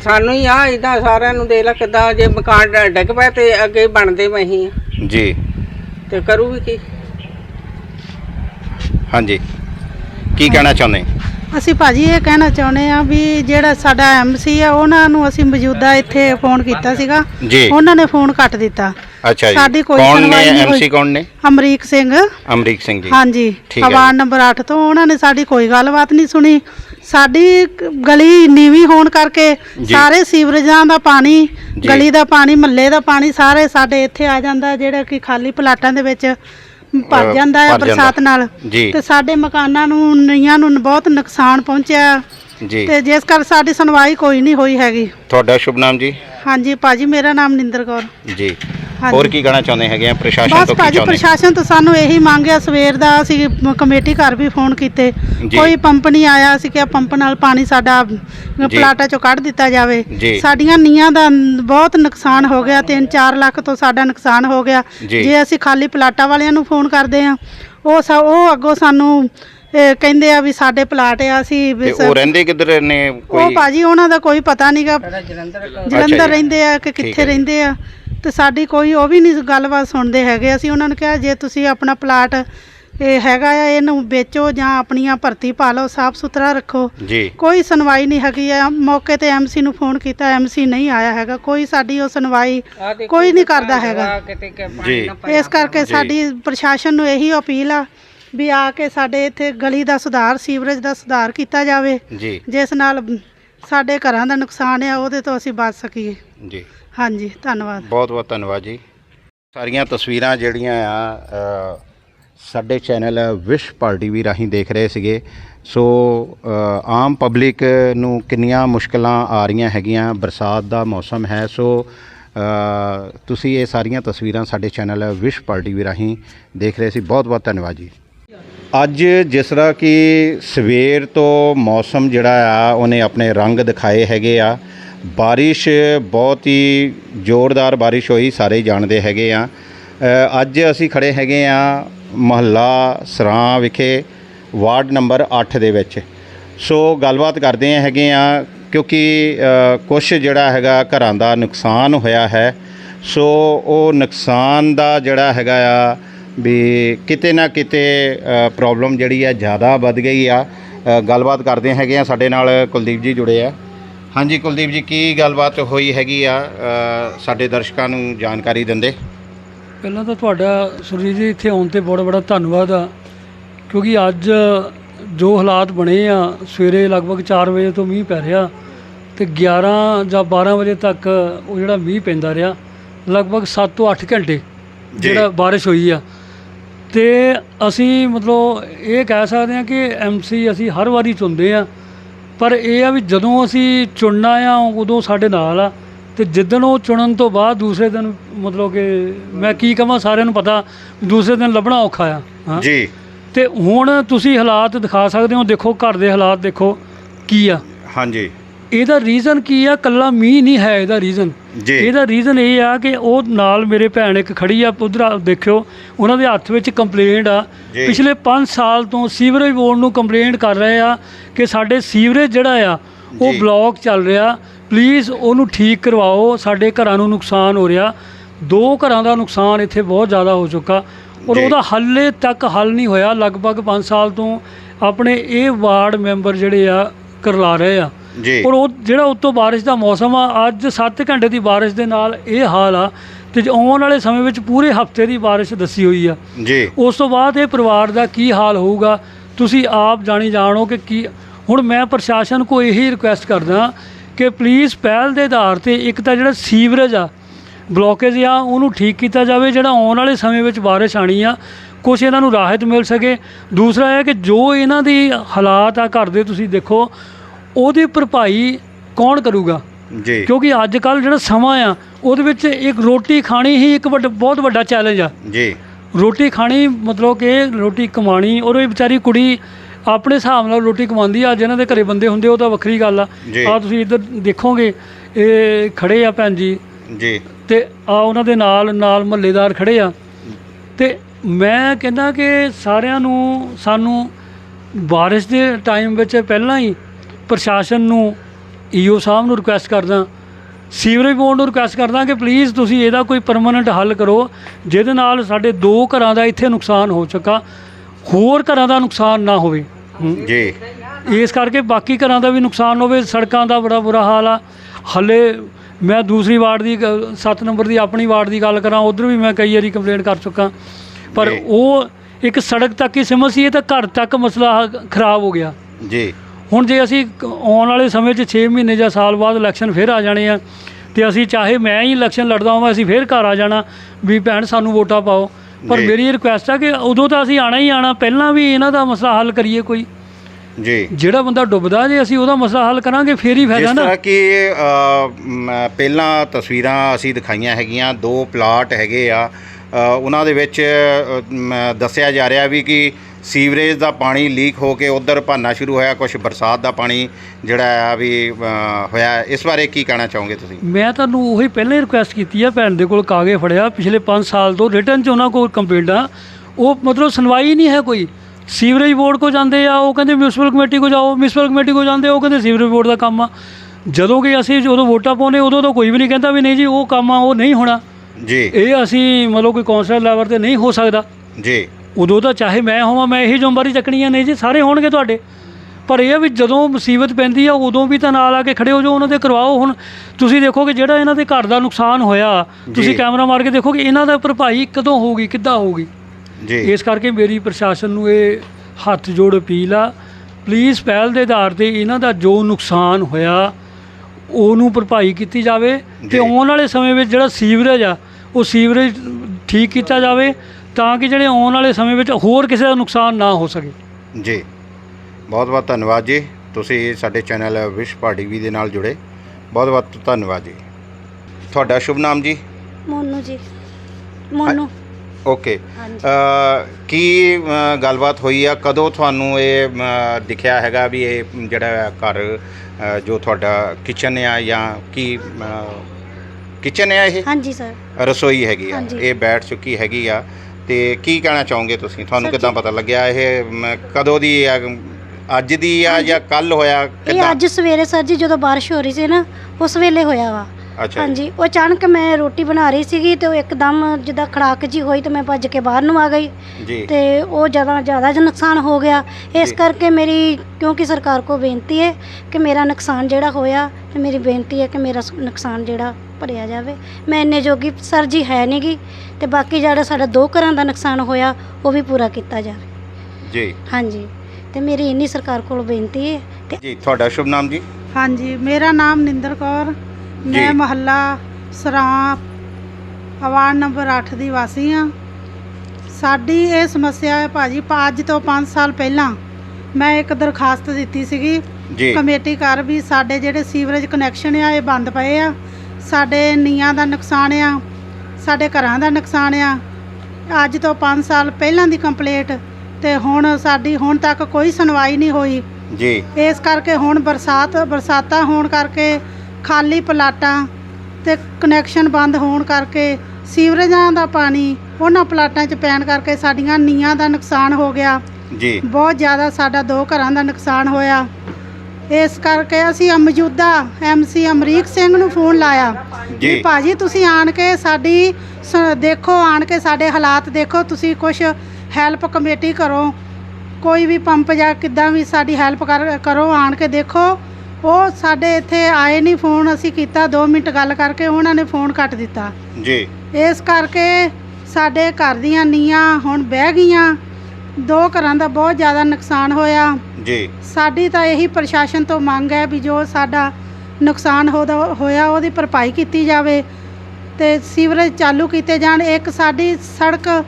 ਸਾਨੂੰ ਹੀ ਆ ਇਦਾਂ ਸਾਰਿਆਂ ਨੂੰ ਦੇ ਲਾ ਕਿਦਾਂ ਜੇ ਮਕਾਨ ਡ- ਡਿੱਗ ਪਿਆ ਤੇ ਅੱਗੇ ਬਣਦੇ ਮੈਂ ਹੀ ਆ। ਜੀ। ਤੇ ਕਰੂ ਵੀ ਕੀ? ਹਾਂਜੀ। ਕੀ ਕਹਿਣਾ ਚਾਹੁੰਦੇ? ਅਸੀਂ ਭਾਜੀ ਇਹ ਕਹਿਣਾ ਚਾਹੁੰਦੇ ਆ ਵੀ ਜਿਹੜਾ ਸਾਡਾ ਐਮਸੀ ਆ ਉਹਨਾਂ ਨੂੰ ਅਸੀਂ ਮੌਜੂਦਾ ਇੱਥੇ ਫੋਨ ਕੀਤਾ ਸੀਗਾ। ਜੀ। ਉਹਨਾਂ ਨੇ ਫੋਨ ਕੱਟ ਦਿੱਤਾ। ਅੱਛਾ ਜੀ। ਸਾਡੀ ਕੋਈ ਕੌਣ ਨੇ? ਸੁਣਵਾਈ ਨਹੀਂ ਐਮਸੀ। ਕੌਣ ਨੇ? ਅਮਰੀਕ ਸਿੰਘ। ਅਮਰੀਕ ਸਿੰਘ ਜੀ। ਹਾਂਜੀ। ਠੀਕ ਹੈ ਨੰਬਰ 8 ਤੋਂ ਉਹਨਾਂ ਨੇ ਸਾਡੀ ਕੋਈ ਗੱਲਬਾਤ ਨਹੀਂ ਸੁਣੀ। ਸਾਡੀ ਕ- ਗਲੀ ਨੀਵੀਂ ਹੋਣ ਕਰਕੇ ਜੀ। ਸਾਰੇ ਸੀਵਰੇਜਾਂ ਦਾ ਪਾਣੀ ਜੀ। ਗਲੀ ਦਾ ਪਾਣੀ ਮਹੱਲੇ ਦਾ ਪਾਣੀ ਸਾਰੇ ਸਾਡੇ ਇੱਥੇ ਆ ਜਾਂਦਾ ਜਿਹੜਾ ਕਿ ਖਾਲੀ ਪਲਾਟਾਂ ਦੇ ਵਿੱਚ ਭਰ ਜਾਂਦਾ ਹੈ ਭਰ ਬਰਸਾਤ। ਨਾਲ ਜੀ ਤੇ ਸਾਡੇ ਮਕਾਨਾਂ ਨੂੰ ਨੀਆਂ ਨੂੰ ਬਹੁਤ ਨੁਕਸਾਨ ਪਹੁੰਚਿਆ ਜੀ। ਤੇ ਜਿਸ ਕਰ ਸਾਡੀ ਸੁਣਵਾਈ ਕੋਈ ਨਹੀਂ ਹੋਈ ਹੈਗੀ। ਤੁਹਾਡਾ ਸ਼ੁਭ ਨਾਮ ਜੀ? ਹਾਂਜੀ ਭਾਜੀ ਮੇਰਾ ਨਾਮ ਨਿੰਦਰ ਕੌਰ। ਜੀ। ਹਾਂਜੀ। ਹੋਰ ਕੀ ਕਹਿਣਾ ਚਾਹੁੰਦੇ ਹੈਗੇ ਆ? ਪ੍ਰਸ਼ਾਸਨ ਬਸ ਤੋਂ ਕੀ ਭਾਜੀ ਚਾਹੁੰਦੇ? ਪ੍ਰਸ਼ਾਸਨ ਤੋਂ ਸਾਨੂੰ ਇਹੀ ਮੰਗਿਆ ਸਵੇਰ ਦਾ ਅਸੀਂ ਮ- ਕਮੇਟੀ ਘਰ ਵੀ ਫੋਨ ਕੀਤੇ। ਜੀ। ਕੋਈ ਪੰਪ ਨਹੀਂ ਆਇਆ ਅਸੀਂ ਕਿਹਾ ਪੰਪ ਨਾਲ ਪਾਣੀ ਸਾਡਾ ਪਲਾਟਾ ਚੋਂ ਕੱਢ ਦਿੱਤਾ ਜਾਵੇ। ਜੀ। ਸਾਡੀਆਂ ਨੀਆਂ ਦਾ ਨ- ਬਹੁਤ ਨੁਕਸਾਨ ਹੋ ਗਿਆ 3-4 ਲੱਖ ਤੋਂ ਸਾਡਾ ਨੁਕਸਾਨ ਹੋ ਗਿਆ। ਜੀ। ਜੇ ਅਸੀਂ ਖਾਲੀ ਪਲਾਟਾ ਵਾਲਿਆਂ ਨੂੰ ਫੋਨ ਕਰਦੇ ਆ ਉਹ ਸਾ- ਉਹ ਅੱਗੋਂ ਸਾਨੂੰ ਇਹ ਕਹਿੰਦੇ ਆ ਵੀ ਸਾਡੇ ਪਲਾਟ ਆ ਅਸੀਂ ਵੀ ਤੇ ਉਹ ਰਹਿੰਦੇ ਕਿੱਧਰ ਨੇ? ਉਹ ਕੋਈ ਭਾਜੀ ਉਹਨਾਂ ਦਾ ਕੋਈ ਪਤਾ ਨਹੀਂਗਾ ਜਲੰਧਰ ਰਹਿੰਦੇ ਆ ਕਿ ਠੀਕ ਕਿੱਥੇ। ਰਹਿੰਦੇ ਆ? ਤੇ ਸਾਡੀ ਕੋਈ ਉਹ ਵੀ ਨਹੀਂ ਗੱਲਬਾਤ ਸੁਣਦੇ ਹੈਗੇ। ਅਸੀਂ ਉਹਨਾਂ ਨੂੰ ਕਿਹਾ ਜੇ ਤੁਸੀਂ ਆਪਣਾ ਪਲਾਟ ਇਹ ਹੈਗਾ ਆ ਇਹਨੂੰ ਵੇਚੋ ਜਾਂ ਆਪਣੀਆਂ ਭਰਤੀ ਪਾ ਲਓ ਸਾਫ਼ ਸੁਥਰਾ ਰੱਖੋ। ਜੀ। ਕੋਈ ਸੁਣਵਾਈ ਨਹੀਂ ਹੈਗੀ ਆ। ਮੌਕੇ ਤੇ ਐਮਸੀ ਨੂੰ ਫੋਨ ਕੀਤਾ ਐਮਸੀ ਨਹੀਂ ਆਇਆ ਹੈਗਾ। ਕੋਈ ਸਾਡੀ ਉਹ ਸੁਣਵਾਈ ਕੋਈ ਨਹੀਂ ਕਰਦਾ ਹੈਗਾ। ਜੀ। ਇਸ ਕਰਕੇ। ਸਾਡੀ ਪ੍ਰਸ਼ਾਸਨ ਨੂੰ ਇਹੀ ਅਪੀਲ ਆ ਵੀ ਆ ਕੇ ਸਾਡੇ ਇੱਥੇ ਗਲੀ ਦਾ ਸੁਧਾਰ ਸੀਵਰੇਜ ਦਾ ਸੁਧਾਰ ਕੀਤਾ ਜਾਵੇ। ਜੀ। ਜਿਸ ਨਾਲ ਸਾਡੇ ਘਰਾਂ ਦਾ ਨੁਕਸਾਨ ਆ ਉਹਦੇ ਤੋਂ ਅਸੀਂ ਬਚ ਸਕੀਏ। ਜੀ। ਹਾਂਜੀ ਧੰਨਵਾਦ। ਬਹੁਤ ਬਹੁਤ ਧੰਨਵਾਦ ਜੀ। ਸਾਰੀਆਂ ਤਸਵੀਰਾਂ ਜਿਹੜੀਆਂ ਆ ਸਾਡੇ ਚੈਨਲ ਵਿਸ਼ ਪਾਰਟੀ ਵੀ ਰਾਹੀਂ ਦੇਖ ਰਹੇ ਸੀਗੇ। ਸੋ ਆਮ ਪਬਲਿਕ ਨੂੰ ਕਿੰਨੀਆਂ ਮੁਸ਼ਕਲਾਂ ਆ ਰਹੀਆਂ ਹੈਗੀਆਂ ਬਰਸਾਤ ਦਾ ਮੌਸਮ ਹੈ। ਸੋ ਤੁਸੀਂ ਇਹ ਸਾਰੀਆਂ ਤਸਵੀਰਾਂ ਸਾਡੇ ਚੈਨਲ ਵਿਸ਼ ਪਾਰਟੀ ਵੀ ਰਾਹੀਂ ਦੇਖ ਰਹੇ ਸੀ। ਬਹੁਤ ਬਹੁਤ ਧੰਨਵਾਦ ਜੀ। ਅੱਜ ਜਿਸ ਤਰ੍ਹਾਂ ਕਿ ਸਵੇਰ ਤੋਂ ਮੌਸਮ ਜਿਹੜਾ ਆ, ਉਹਨੇ ਆਪਣੇ ਰੰਗ ਦਿਖਾਏ ਹੈਗੇ ਆ। ਬਾਰਿਸ਼ ਬਹੁਤ ਹੀ ਜ਼ੋਰਦਾਰ ਬਾਰਿਸ਼ ਹੋਈ, ਸਾਰੇ ਜਾਣਦੇ ਹੈਗੇ ਆ। ਅੱਜ ਅਸੀਂ ਖੜੇ ਹੈਗੇ ਆ ਮਹੱਲਾ ਸਰਾਂ ਵਿਖੇ, ਵਾਰਡ ਨੰਬਰ 8 ਦੇ ਵਿੱਚ। ਸੋ ਗੱਲਬਾਤ ਕਰਦੇ ਹੈਗੇ ਆ, ਕਿਉਂਕਿ ਕੁਝ ਜਿਹੜਾ ਹੈਗਾ ਘਰਾਂ ਦਾ ਨੁਕਸਾਨ ਹੋਇਆ ਹੈ। ਸੋ ਉਹ ਨੁਕਸਾਨ ਦਾ ਜਿਹੜਾ ਹੈਗਾ ਆ ਵੀ ਕਿਤੇ ਨਾ ਕਿਤੇ ਪ੍ਰੋਬਲਮ ਜਿਹੜੀ ਆ ਜ਼ਿਆਦਾ ਵੱਧ ਗਈ ਆ। ਗੱਲਬਾਤ ਕਰਦੇ ਹੈਗੇ ਆ ਸਾਡੇ ਨਾਲ ਕੁਲਦੀਪ ਜੀ ਜੁੜੇ ਆ। ਹਾਂਜੀ ਕੁਲਦੀਪ ਜੀ ਕੀ ਗੱਲਬਾਤ ਹੋਈ ਹੈਗੀ ਆ? ਸਾਡੇ ਦਰਸ਼ਕਾਂ ਨੂੰ ਜਾਣਕਾਰੀ ਦਿੰਦੇ। ਪਹਿਲਾਂ ਤਾਂ ਤੁਹਾਡਾ ਸੁਰਜੀਤ ਜੀ ਇੱਥੇ ਆਉਣ ਤੇ ਬੜਾ ਬੜਾ ਧੰਨਵਾਦ ਆ। ਕਿਉਂਕਿ ਅੱਜ ਜੋ ਹਾਲਾਤ ਬਣੇ ਆ ਸਵੇਰੇ ਲਗਭਗ 4 ਵਜੇ ਤੋਂ ਮੀਂਹ ਪੈ ਰਿਹਾ ਤੇ 11 ਜਾਂ 12 ਵਜੇ ਤੱਕ ਉਹ ਜਿਹੜਾ ਮੀਂਹ ਪੈਂਦਾ ਰਿਹਾ ਲਗਭਗ 7 ਤੋਂ 8 ਘੰਟੇ ਜਿਹੜਾ ਬਾਰਿਸ਼ ਹੋਈ ਆ। ਤੇ ਅਸੀਂ ਮਤਲਬ ਇਹ ਕਹਿ ਸਕਦੇ ਹਾਂ ਕਿ ਐਮਸੀ ਅਸੀਂ ਹਰ ਵਾਰੀ ਚੁਣਦੇ ਆ ਪਰ ਇਹ ਆ ਵੀ ਜਦੋਂ ਅਸੀਂ ਚੁਣਨਾ ਆ ਉਦੋਂ ਸਾਡੇ ਨਾਲ ਆ। ਤੇ ਜਿੱਦਣ ਉਹ ਚੁਣਨ ਤੋਂ ਬਾਅਦ ਦੂਸਰੇ ਦਿਨ ਮਤਲਬ ਕਿ ਮੈਂ ਕੀ ਕਹਾਂ ਸਾਰਿਆਂ ਨੂੰ ਪਤਾ ਦੂਸਰੇ ਦਿਨ ਲੱਭਣਾ ਔਖਾ ਆ। ਹਾਂ। ਜੀ। ਤੇ ਹੁਣ ਤੁਸੀਂ ਹਾਲਾਤ ਦਿਖਾ ਸਕਦੇ ਹੋ ਦੇਖੋ ਘਰ ਦੇ ਹਾਲਾਤ ਦੇਖੋ ਕੀ ਆ। ਹਾਂਜੀ। ਇਹਦਾ ਰੀਜ਼ਨ ਕੀ ਆ? ਕੱਲਾ ਮੀਂਹ ਨਹੀਂ ਹੈ ਇਹਦਾ ਰੀਜ਼ਨ ਜੀ। ਇਹਦਾ ਰੀਜ਼ਨ ਇਹ ਆ ਕਿ ਉਹ ਨਾਲ ਮੇਰੇ ਭੈਣ ਇੱਕ ਖੜੀ ਆ ਉਧਰ ਦੇਖਿਓ ਉਹਨਾਂ ਦੇ ਹੱਥ ਵਿੱਚ ਕੰਪਲੇਂਟ ਆ। ਪਿਛਲੇ 5 ਸਾਲ ਤੋਂ ਸੀਵਰੇਜ ਬੋਰਡ ਨੂੰ ਕੰਪਲੇਂਟ ਕਰ ਰਹੇ ਆ ਕਿ ਸਾਡੇ ਸੀਵਰੇਜ ਜਿਹੜਾ ਆ ਉਹ। ਬਲੌਕ ਚੱਲ ਰਿਹਾ। ਪਲੀਜ਼ ਉਹਨੂੰ ਠੀਕ ਕਰਵਾਓ। ਸਾਡੇ ਘਰਾਂ ਨੂੰ ਨੁਕਸਾਨ ਹੋ ਰਿਹਾ। ਦੋ ਘਰਾਂ ਦਾ ਨੁਕਸਾਨ ਇੱਥੇ ਬਹੁਤ ਜ਼ਿਆਦਾ ਹੋ ਚੁੱਕਾ। ਔਰ। ਉਹਦਾ ਹਾਲੇ ਤੱਕ ਹੱਲ ਨਹੀਂ ਹੋਇਆ। ਲਗਭਗ 5 ਸਾਲ ਤੋਂ ਆਪਣੇ ਇਹ ਵਾਰਡ ਮੈਂਬਰ ਜਿਹੜੇ ਆ ਕਰਲਾ ਰਹੇ ਆ। ਜੀ। ਔਰ ਉਹ ਜਿਹੜਾ ਉੱਤੋਂ ਬਾਰਿਸ਼ ਦਾ ਮੌਸਮ ਆ ਅੱਜ 7 ਘੰਟੇ ਦੀ ਬਾਰਿਸ਼ ਦੇ ਨਾਲ ਇਹ ਹਾਲ ਆ ਤੇ ਆਉਣ ਵਾਲੇ ਸਮੇਂ ਵਿੱਚ ਪੂਰੇ ਹਫ਼ਤੇ ਦੀ ਬਾਰਿਸ਼ ਦੱਸੀ ਹੋਈ ਆ। ਜੀ। ਉਸ ਤੋਂ ਬਾਅਦ ਇਹ ਪਰਿਵਾਰ ਦਾ ਕੀ ਹਾਲ ਹੋਊਗਾ ਤੁਸੀਂ ਆਪ ਜਾਣੀ ਜਾਣੋ ਕਿ ਕੀ ਹੁਣ ਮੈਂ ਪ੍ਰਸ਼ਾਸਨ ਕੋ ਇਹੀ ਰਿਕੁਐਸਟ ਕਰਦਾ ਕਿ ਪਲੀਜ਼ ਪਹਿਲ ਦੇ ਆਧਾਰ ਤੇ ਇੱਕ ਤਾਂ ਜਿਹੜਾ ਸੀਵਰੇਜ ਆ ਬਲੋਕੇਜ ਆ ਉਹਨੂੰ ਠੀਕ ਕੀਤਾ ਜਾਵੇ ਜਿਹੜਾ ਆਉਣ ਵਾਲੇ ਸਮੇਂ ਵਿੱਚ ਬਾਰਿਸ਼ ਆਣੀ ਆ ਕੁਝ ਇਹਨਾਂ ਨੂੰ ਰਾਹਤ ਮਿਲ ਸਕੇ। ਦੂਸਰਾ ਹੈ ਕਿ ਜੋ ਇਹਨਾਂ ਦੀ ਹਾਲਾਤ ਆ ਘਰ ਦੇ ਤੁਸੀਂ ਦੇਖੋ ਉਹਦੀ ਭਰਪਾਈ ਕੌਣ ਕਰੂਗਾ? ਜੀ। ਕਿਉਂਕਿ ਅੱਜ ਕੱਲ ਜਿਹੜਾ ਸਮਾਂ ਆ ਉਹਦੇ ਵਿੱਚ ਇੱਕ ਰੋਟੀ ਖਾਣੀ ਹੀ ਇੱਕ ਵੱਡਾ ਬਹੁਤ ਵੱਡਾ ਚੈਲੰਜ ਆ। ਜੀ। ਰੋਟੀ ਖਾਣੀ ਮਤਲਬ ਕਿ ਰੋਟੀ ਕਮਾਣੀ ਔਰ ਇਹ ਵਿਚਾਰੀ ਕੁੜੀ ਆਪਣੇ ਹਿਸਾਬ ਨਾਲ ਰੋਟੀ ਕਮਾਉਂਦੀ ਆ ਜਿਹਨਾਂ ਦੇ ਘਰੇ ਬੰਦੇ ਹੁੰਦੇ ਉਹ ਤਾਂ ਵੱਖਰੀ ਗੱਲ ਆ। ਆ ਤੁਸੀਂ ਇੱਧਰ ਦੇਖੋਗੇ ਇਹ ਖੜੇ ਆ ਭੈਣ ਜੀ। ਜੀ। ਤੇ ਆ ਉਹਨਾਂ ਦੇ ਨਾਲ ਨਾਲ ਮਹੱਲੇਦਾਰ ਖੜੇ ਆ। ਤੇ ਮੈਂ ਕਹਿੰਦਾ ਕਿ ਸਾਰਿਆਂ ਨੂੰ ਸਾਨੂੰ ਬਾਰਿਸ਼ ਦੇ ਟਾਈਮ ਵਿੱਚ ਪਹਿਲਾਂ ਹੀ ਪ੍ਰਸ਼ਾਸਨ ਨੂੰ ਈਓ ਸਾਹਿਬ ਨੂੰ ਰਿਕੁਐਸਟ ਕਰਦਾ ਸੀਵਰੇਜ ਬੋਰਡ ਨੂੰ ਰਿਕੁਐਸਟ ਕਰਦਾ ਕਿ ਪਲੀਜ਼ ਤੁਸੀਂ ਇਹਦਾ ਕੋਈ ਪਰਮਨੈਂਟ ਹੱਲ ਕਰੋ ਜਿਹਦੇ ਨਾਲ ਸਾਡੇ ਦੋ ਘਰਾਂ ਦਾ ਇੱਥੇ ਨੁਕਸਾਨ ਹੋ ਚੁੱਕਾ ਹੋਰ ਘਰਾਂ ਦਾ ਨੁਕਸਾਨ ਨਾ ਹੋਵੇ। ਜੀ। ਇਸ ਕਰਕੇ ਬਾਕੀ ਘਰਾਂ ਦਾ ਵੀ ਨੁਕਸਾਨ ਹੋਵੇ ਸੜਕਾਂ ਦਾ ਬੜਾ ਬੁਰਾ ਹਾਲ ਆ। ਹੱਲੇ ਮੈਂ ਦੂਸਰੀ ਵਾਰਡ ਦੀ 7 ਨੰਬਰ ਦੀ ਆਪਣੀ ਵਾਰਡ ਦੀ ਗੱਲ ਕਰਾਂ ਉਧਰ ਵੀ ਮੈਂ ਕਈ ਵਾਰੀ ਕੰਪਲੇਂਟ ਕਰ ਚੁੱਕਾ। ਪਰ। ਉਹ ਇੱਕ ਸੜਕ ਤੱਕ ਹੀ ਸਿਮਤ ਸੀ ਇਹ ਤਾਂ ਘਰ ਤੱਕ ਮਸਲਾ ਖਰਾਬ ਹੋ ਗਿਆ। ਜੀ। ਹੁਣ ਜੇ ਅਸੀਂ ਆਉਣ ਵਾਲੇ ਸਮੇਂ 'ਚ 6 ਮਹੀਨੇ ਜਾਂ ਸਾਲ ਬਾਅਦ ਇਲੈਕਸ਼ਨ ਫਿਰ ਆ ਜਾਣੇ ਆ ਤੇ ਅਸੀਂ ਚਾਹੇ ਮੈਂ ਹੀ ਇਲੈਕਸ਼ਨ ਲੜਦਾ ਹਾਂ ਅਸੀਂ ਫਿਰ ਘਰ ਆ ਜਾਣਾ ਵੀ ਭੈਣ ਸਾਨੂੰ ਵੋਟਾਂ ਪਾਓ। ਪਰ। ਮੇਰੀ ਰਿਕੁਐਸਟ ਆ ਕਿ ਉਦੋਂ ਤਾਂ ਅਸੀਂ ਆਣਾ ਹੀ ਆਣਾ ਪਹਿਲਾਂ ਵੀ ਇਹਨਾਂ ਦਾ ਮਸਲਾ ਹੱਲ ਕਰੀਏ ਕੋਈ। ਜੀ। ਜਿਹੜਾ ਬੰਦਾ ਡੁੱਬਦਾ ਜੇ ਅਸੀਂ ਉਹਦਾ ਮਸਲਾ ਹੱਲ ਕਰਾਂਗੇ ਫੇਰ ਹੀ ਫਾਇਦਾ ਜਿਸ ਨਾ। ਤਰ੍ਹਾਂ ਕਿ ਪਹਿਲਾਂ ਤਸਵੀਰਾਂ ਅਸੀਂ ਦਿਖਾਈਆਂ ਹੈਗੀਆਂ ਦੋ ਪਲਾਟ ਹੈਗੇ ਆ। ਉਹਨਾਂ ਦੇ ਵਿੱਚ ਦੱਸਿਆ ਜਾ ਰਿਹਾ ਵੀ ਕਿ ਸੀਵਰੇਜ ਦਾ ਪਾਣੀ ਲੀਕ ਹੋ ਕੇ ਉਧਰ ਭਾਨਾ ਸ਼ੁਰੂ ਹੋਇਆ ਕੁਝ ਬਰਸਾਤ ਦਾ ਪਾਣੀ ਜਿਹੜਾ ਆ ਵੀ ਹੋਇਆ ਇਸ ਬਾਰੇ ਕੀ ਕਹਿਣਾ ਚਾਹੋਗੇ ਤੁਸੀਂ? ਮੈਂ ਤੁਹਾਨੂੰ ਉਹੀ ਪਹਿਲਾਂ ਹੀ ਰਿਕੁਐਸਟ ਕੀਤੀ ਆ ਭੈਣ ਦੇ ਕੋਲ ਕਾਗਜ਼ ਫੜਿਆ ਪਿਛਲੇ 5 ਸਾਲ ਤੋਂ ਰਿਟਰਨ ਚ ਉਹਨਾਂ ਕੋਲ ਕੰਪਲੇਂਟਾਂ ਉਹ ਮਤਲਬ ਸੁਣਵਾਈ ਨਹੀਂ ਹੈ ਕੋਈ। ਸੀਵਰੇਜ ਬੋਰਡ ਕੋ ਜਾਂਦੇ ਆ ਉਹ ਕਹਿੰਦੇ ਮਿਊਨਿਸਪਲ ਕਮੇਟੀ ਕੋ ਜਾਓ ਮਿਊਨਿਸਪਲ ਕਮੇਟੀ ਕੋ ਜਾਂਦੇ ਉਹ ਕਹਿੰਦੇ ਸੀਵਰੇਜ ਬੋਰਡ ਦਾ ਕੰਮ ਆ। ਜਦੋਂ ਕਿ ਅਸੀਂ ਜਦੋਂ ਵੋਟਾਂ ਪਾਉਂਦੇ ਉਦੋਂ ਤਾਂ ਕੋਈ ਵੀ ਨਹੀਂ ਕਹਿੰਦਾ ਵੀ ਨਹੀਂ ਜੀ ਉਹ ਕੰਮ ਆ ਉਹ ਨਹੀਂ ਹੋਣਾ। ਜੀ। ਇਹ ਅਸੀਂ ਮਤਲਬ ਕੋਈ ਕੌਂਸਲਰ ਲੈਵਲ ਤੇ ਨਹੀਂ ਹੋ ਸਕਦਾ। ਜੀ। ਉਦੋਂ ਤਾਂ ਚਾਹੇ ਮੈਂ ਹੋਵਾਂ ਮੈਂ ਇਹੀ ਜ਼ਿੰਮੇਵਾਰੀ ਚੱਕਣੀ ਆ ਨਹੀਂ ਜੀ ਸਾਰੇ ਹੋਣਗੇ ਤੁਹਾਡੇ। ਪਰ ਇਹ ਆ ਵੀ ਜਦੋਂ ਮੁਸੀਬਤ ਪੈਂਦੀ ਆ ਉਦੋਂ ਵੀ ਤਾਂ ਨਾਲ ਆ ਕੇ ਖੜੇ ਹੋ ਜਾਓ ਉਹਨਾਂ ਦੇ ਕਰਵਾਓ ਹੁਣ। ਤੁਸੀਂ ਦੇਖੋ ਕਿ ਜਿਹੜਾ ਇਹਨਾਂ ਦੇ ਘਰ ਦਾ ਨੁਕਸਾਨ ਹੋਇਆ ਤੁਸੀਂ ਕੈਮਰਾ ਮਾਰ ਕੇ ਦੇਖੋ ਕਿ ਇਹਨਾਂ ਦਾ ਭਰਪਾਈ ਕਦੋਂ ਹੋਊਗੀ ਕਿੱਦਾਂ ਹੋਊਗੀ? ਜੀ। ਇਸ ਕਰਕੇ ਮੇਰੀ ਪ੍ਰਸ਼ਾਸਨ ਨੂੰ ਇਹ ਹੱਥ ਜੋੜ ਅਪੀਲ ਆ ਪਲੀਜ਼ ਪਹਿਲ ਦੇ ਆਧਾਰ ਤੇ ਇਹਨਾਂ ਦਾ ਜੋ ਨੁਕਸਾਨ ਹੋਇਆ ਉਹਨੂੰ ਭਰਪਾਈ ਕੀਤੀ ਜਾਵੇ ਜੀ। ਤੇ ਆਉਣ ਵਾਲੇ ਸਮੇਂ ਵਿੱਚ ਜਿਹੜਾ ਸੀਵਰੇਜ ਆ ਉਹ ਸੀਵਰੇਜ ਠੀਕ ਕੀਤਾ ਜਾਵੇ ਤਾਂ ਕਿ ਜਿਹੜੇ ਆਉਣ ਵਾਲੇ ਸਮੇਂ ਵਿੱਚ ਹੋਰ ਕਿਸੇ ਦਾ ਨੁਕਸਾਨ ਨਾ ਹੋ ਸਕੇ। ਜੀ। ਬਹੁਤ ਬਹੁਤ ਧੰਨਵਾਦ ਜੀ। ਤੁਸੀਂ ਸਾਡੇ ਚੈਨਲ ਵਿਸ਼ ਟੀਵੀ ਦੇ ਨਾਲ ਜੁੜੇ। ਬਹੁਤ ਬਹੁਤ ਧੰਨਵਾਦ ਜੀ। ਤੁਹਾਡਾ ਸ਼ੁਭ ਨਾਮ ਜੀ? ਮੋਨੂ ਜੀ। ਮੋਨੂ। ਓਕੇ। ਹਾਂਜੀ। ਅ, ਕੀ ਗੱਲਬਾਤ ਹੋਈ ਆ? ਕਦੋਂ ਤੁਹਾਨੂੰ ਇਹ ਦਿਖਿਆ ਹੈਗਾ ਵੀ ਇਹ ਜਿਹੜਾ ਘਰ ਜੋ ਤੁਹਾਡਾ ਕਿਚਨ ਆ ਜਾਂ ਕੀ ਕਿਚਨ ਆ ਇਹ? ਹਾਂਜੀ ਸਰ। ਰਸੋਈ ਹੈਗੀ ਆ। ਇਹ ਬੈਠ ਚੁੱਕੀ ਹੈਗੀ ਆ। ਤੇ ਕੀ ਕਹਿਣਾ ਚਾਹੋਗੇ ਤੁਸੀਂ? ਤੁਹਾਨੂੰ ਕਿੱਦਾਂ ਪਤਾ ਲੱਗਿਆ ਇਹ ਮ, ਕਦੋਂ ਦੀ ਆ ਅੱਜ ਦੀ ਆ। ਜਾਂ ਕੱਲ ਹੋਇਆ? ਇਹ ਕਿੱਦਾਂ? ਅੱਜ ਸਵੇਰੇ ਸਰ ਜੀ ਜਦੋਂ ਬਾਰਿਸ਼ ਹੋ ਰਹੀ ਸੀ ਨਾ ਉਸ ਵੇਲੇ ਹੋਇਆ ਵਾ। ਅੱਛਾ ਜੀ। ਹਾਂਜੀ ਉਹ ਅਚਾਨਕ ਮੈਂ ਰੋਟੀ ਬਣਾ ਰਹੀ ਸੀਗੀ ਤੇ ਉਹ ਇੱਕਦਮ ਜਿੱਦਾਂ ਖੜਾਕ ਜੀ ਹੋਈ ਤੇ ਮੈਂ ਭੱਜ ਕੇ ਬਾਹਰ ਨੂੰ ਆ ਗਈ। ਜੀ। ਤੇ ਉਹ ਜ਼ਿਆਦਾ ਜ਼ਿਆਦਾ ਜਿਹਾ ਨੁਕਸਾਨ ਹੋ ਗਿਆ। ਇਸ ਜੀ। ਕਰਕੇ ਮੇਰੀ ਕਿਉਂਕਿ ਸਰਕਾਰ ਕੋ ਬੇਨਤੀ ਹੈ ਕਿ ਮੇਰਾ ਨੁਕਸਾਨ ਜਿਹੜਾ ਹੋਇਆ ਤੇ ਮੇਰੀ ਬੇਨਤੀ ਹੈ ਕਿ ਮੇਰਾ ਸ- ਨੁਕਸਾਨ ਜਿਹੜਾ ਭਰਿਆ ਜਾਵੇ। ਮੈਂ ਇੰਨੇ ਜੋਗੀ ਸਰ ਜੀ ਹੈ ਨਹੀਂਗੀ ਤੇ ਬਾਕੀ ਜਿਹੜਾ ਸਾਡਾ ਦੋ ਘਰਾਂ ਦਾ ਨੁਕਸਾਨ ਹੋਇਆ ਉਹ ਵੀ ਪੂਰਾ ਕੀਤਾ ਜਾਵੇ। ਜੀ। ਹਾਂਜੀ। ਤੇ ਮੇਰੀ ਇੰਨੀ ਸਰਕਾਰ ਕੋਲ ਬੇਨਤੀ ਹੈ ਤੇ ਜੀ ਤੁਹਾਡਾ ਸ਼ੁਭ ਨਾਮ ਜੀ? ਹਾਂਜੀ ਮੇਰਾ ਨਾਮ ਨਿੰਦਰ ਕੌਰ। ਮੈਂ ਮਹੱਲਾ ਸਰਾਂ ਵਾਰਡ ਨੰਬਰ 8 ਦੀ ਵਾਸੀ ਹਾਂ ਸਾਡੀ ਇਹ ਸਮੱਸਿਆ ਹੈ ਭਾਜੀ ਪਾ- ਅੱਜ ਤੋਂ 5 ਸਾਲ ਪਹਿਲਾਂ ਮੈਂ ਇੱਕ ਦਰਖਾਸਤ ਦਿੱਤੀ ਸੀਗੀ। ਜੀ। ਕਮੇਟੀ ਘਰ ਵੀ ਸਾਡੇ ਜਿਹੜੇ ਸੀਵਰੇਜ ਕਨੈਕਸ਼ਨ ਆ ਇਹ ਬੰਦ ਪਏ ਆ। ਸਾਡੇ ਨੀਆਂ ਦਾ ਨੁਕਸਾਨ ਆ ਸਾਡੇ ਘਰਾਂ ਦਾ ਨੁਕਸਾਨ ਆ। ਅੱਜ ਤੋਂ 5 ਸਾਲ ਪਹਿਲਾਂ ਦੀ ਕੰਪਲੇਂਟ ਤੇ ਹੁਣ ਸਾਡੀ ਹੁਣ ਤੱਕ ਕੋਈ ਸੁਣਵਾਈ ਨਹੀਂ ਹੋਈ। ਜੀ। ਇਸ ਕਰਕੇ ਹੁਣ ਬਰਸਾਤ ਬਰਸਾਤਾਂ ਹੋਣ ਕਰਕੇ ਖਾਲੀ ਪਲਾਟਾਂ ਤੇ ਕਨੈਕਸ਼ਨ ਬੰਦ ਹੋਣ ਕਰਕੇ ਸੀਵਰੇਜਾਂ ਦਾ ਪਾਣੀ ਉਹਨਾਂ ਪਲਾਟਾਂ 'ਚ ਪੈਣ ਕਰਕੇ ਸਾਡੀਆਂ ਨੀਆਂ ਦਾ ਨੁਕਸਾਨ ਹੋ ਗਿਆ। ਜੀ। ਬਹੁਤ ਜ਼ਿਆਦਾ ਸਾਡਾ ਦੋ ਘਰਾਂ ਦਾ ਨੁਕਸਾਨ ਹੋਇਆ। ਇਸ ਕਰਕੇ ਅਸੀਂ ਮੌਜੂਦਾ ਐਮਸੀ ਅਮਰੀਕ ਸਿੰਘ ਨੂੰ ਫੋਨ ਲਾਇਆ ਜੀ। ਵੀ ਭਾਜੀ ਤੁਸੀਂ ਆਣ ਕੇ ਸਾਡੀ ਸ- ਦੇਖੋ ਆਣ ਕੇ ਸਾਡੇ ਹਾਲਾਤ ਦੇਖੋ ਤੁਸੀਂ ਕੁਝ ਹੈਲਪ ਕਮੇਟੀ ਕਰੋ। ਕੋਈ ਵੀ ਪੰਪ ਜਾਂ ਕਿੱਦਾਂ ਵੀ ਸਾਡੀ ਹੈਲਪ ਕਰ ਕਰੋ ਆਣ ਕੇ ਦੇਖੋ। ਉਹ ਸਾਡੇ ਇੱਥੇ ਆਏ ਨਹੀਂ ਫੋਨ ਅਸੀਂ ਕੀਤਾ 2 ਮਿੰਟ ਗੱਲ ਕਰਕੇ ਉਹਨਾਂ ਨੇ ਫੋਨ ਕੱਟ ਦਿੱਤਾ। ਜੀ। ਇਸ ਕਰਕੇ ਸਾਡੇ ਘਰ ਦੀਆਂ ਨੀਆਂ ਹੁਣ ਬਹਿ ਗਈਆਂ। ਦੋ ਘਰਾਂ ਦਾ ਬਹੁਤ ਜ਼ਿਆਦਾ ਨੁਕਸਾਨ ਹੋਇਆ। ਜੀ। ਸਾਡੀ ਤਾਂ ਇਹੀ ਪ੍ਰਸ਼ਾਸਨ ਤੋਂ ਮੰਗ ਹੈ ਵੀ ਜੋ ਸਾਡਾ ਨੁਕਸਾਨ ਹੋਦਾ ਹੋਇਆ ਉਹਦੀ ਭਰਪਾਈ ਕੀਤੀ ਜਾਵੇ ਤੇ ਸੀਵਰੇਜ ਚਾਲੂ ਕੀਤੇ ਜਾਣ। ਇੱਕ ਸਾਡੀ ਸੜਕ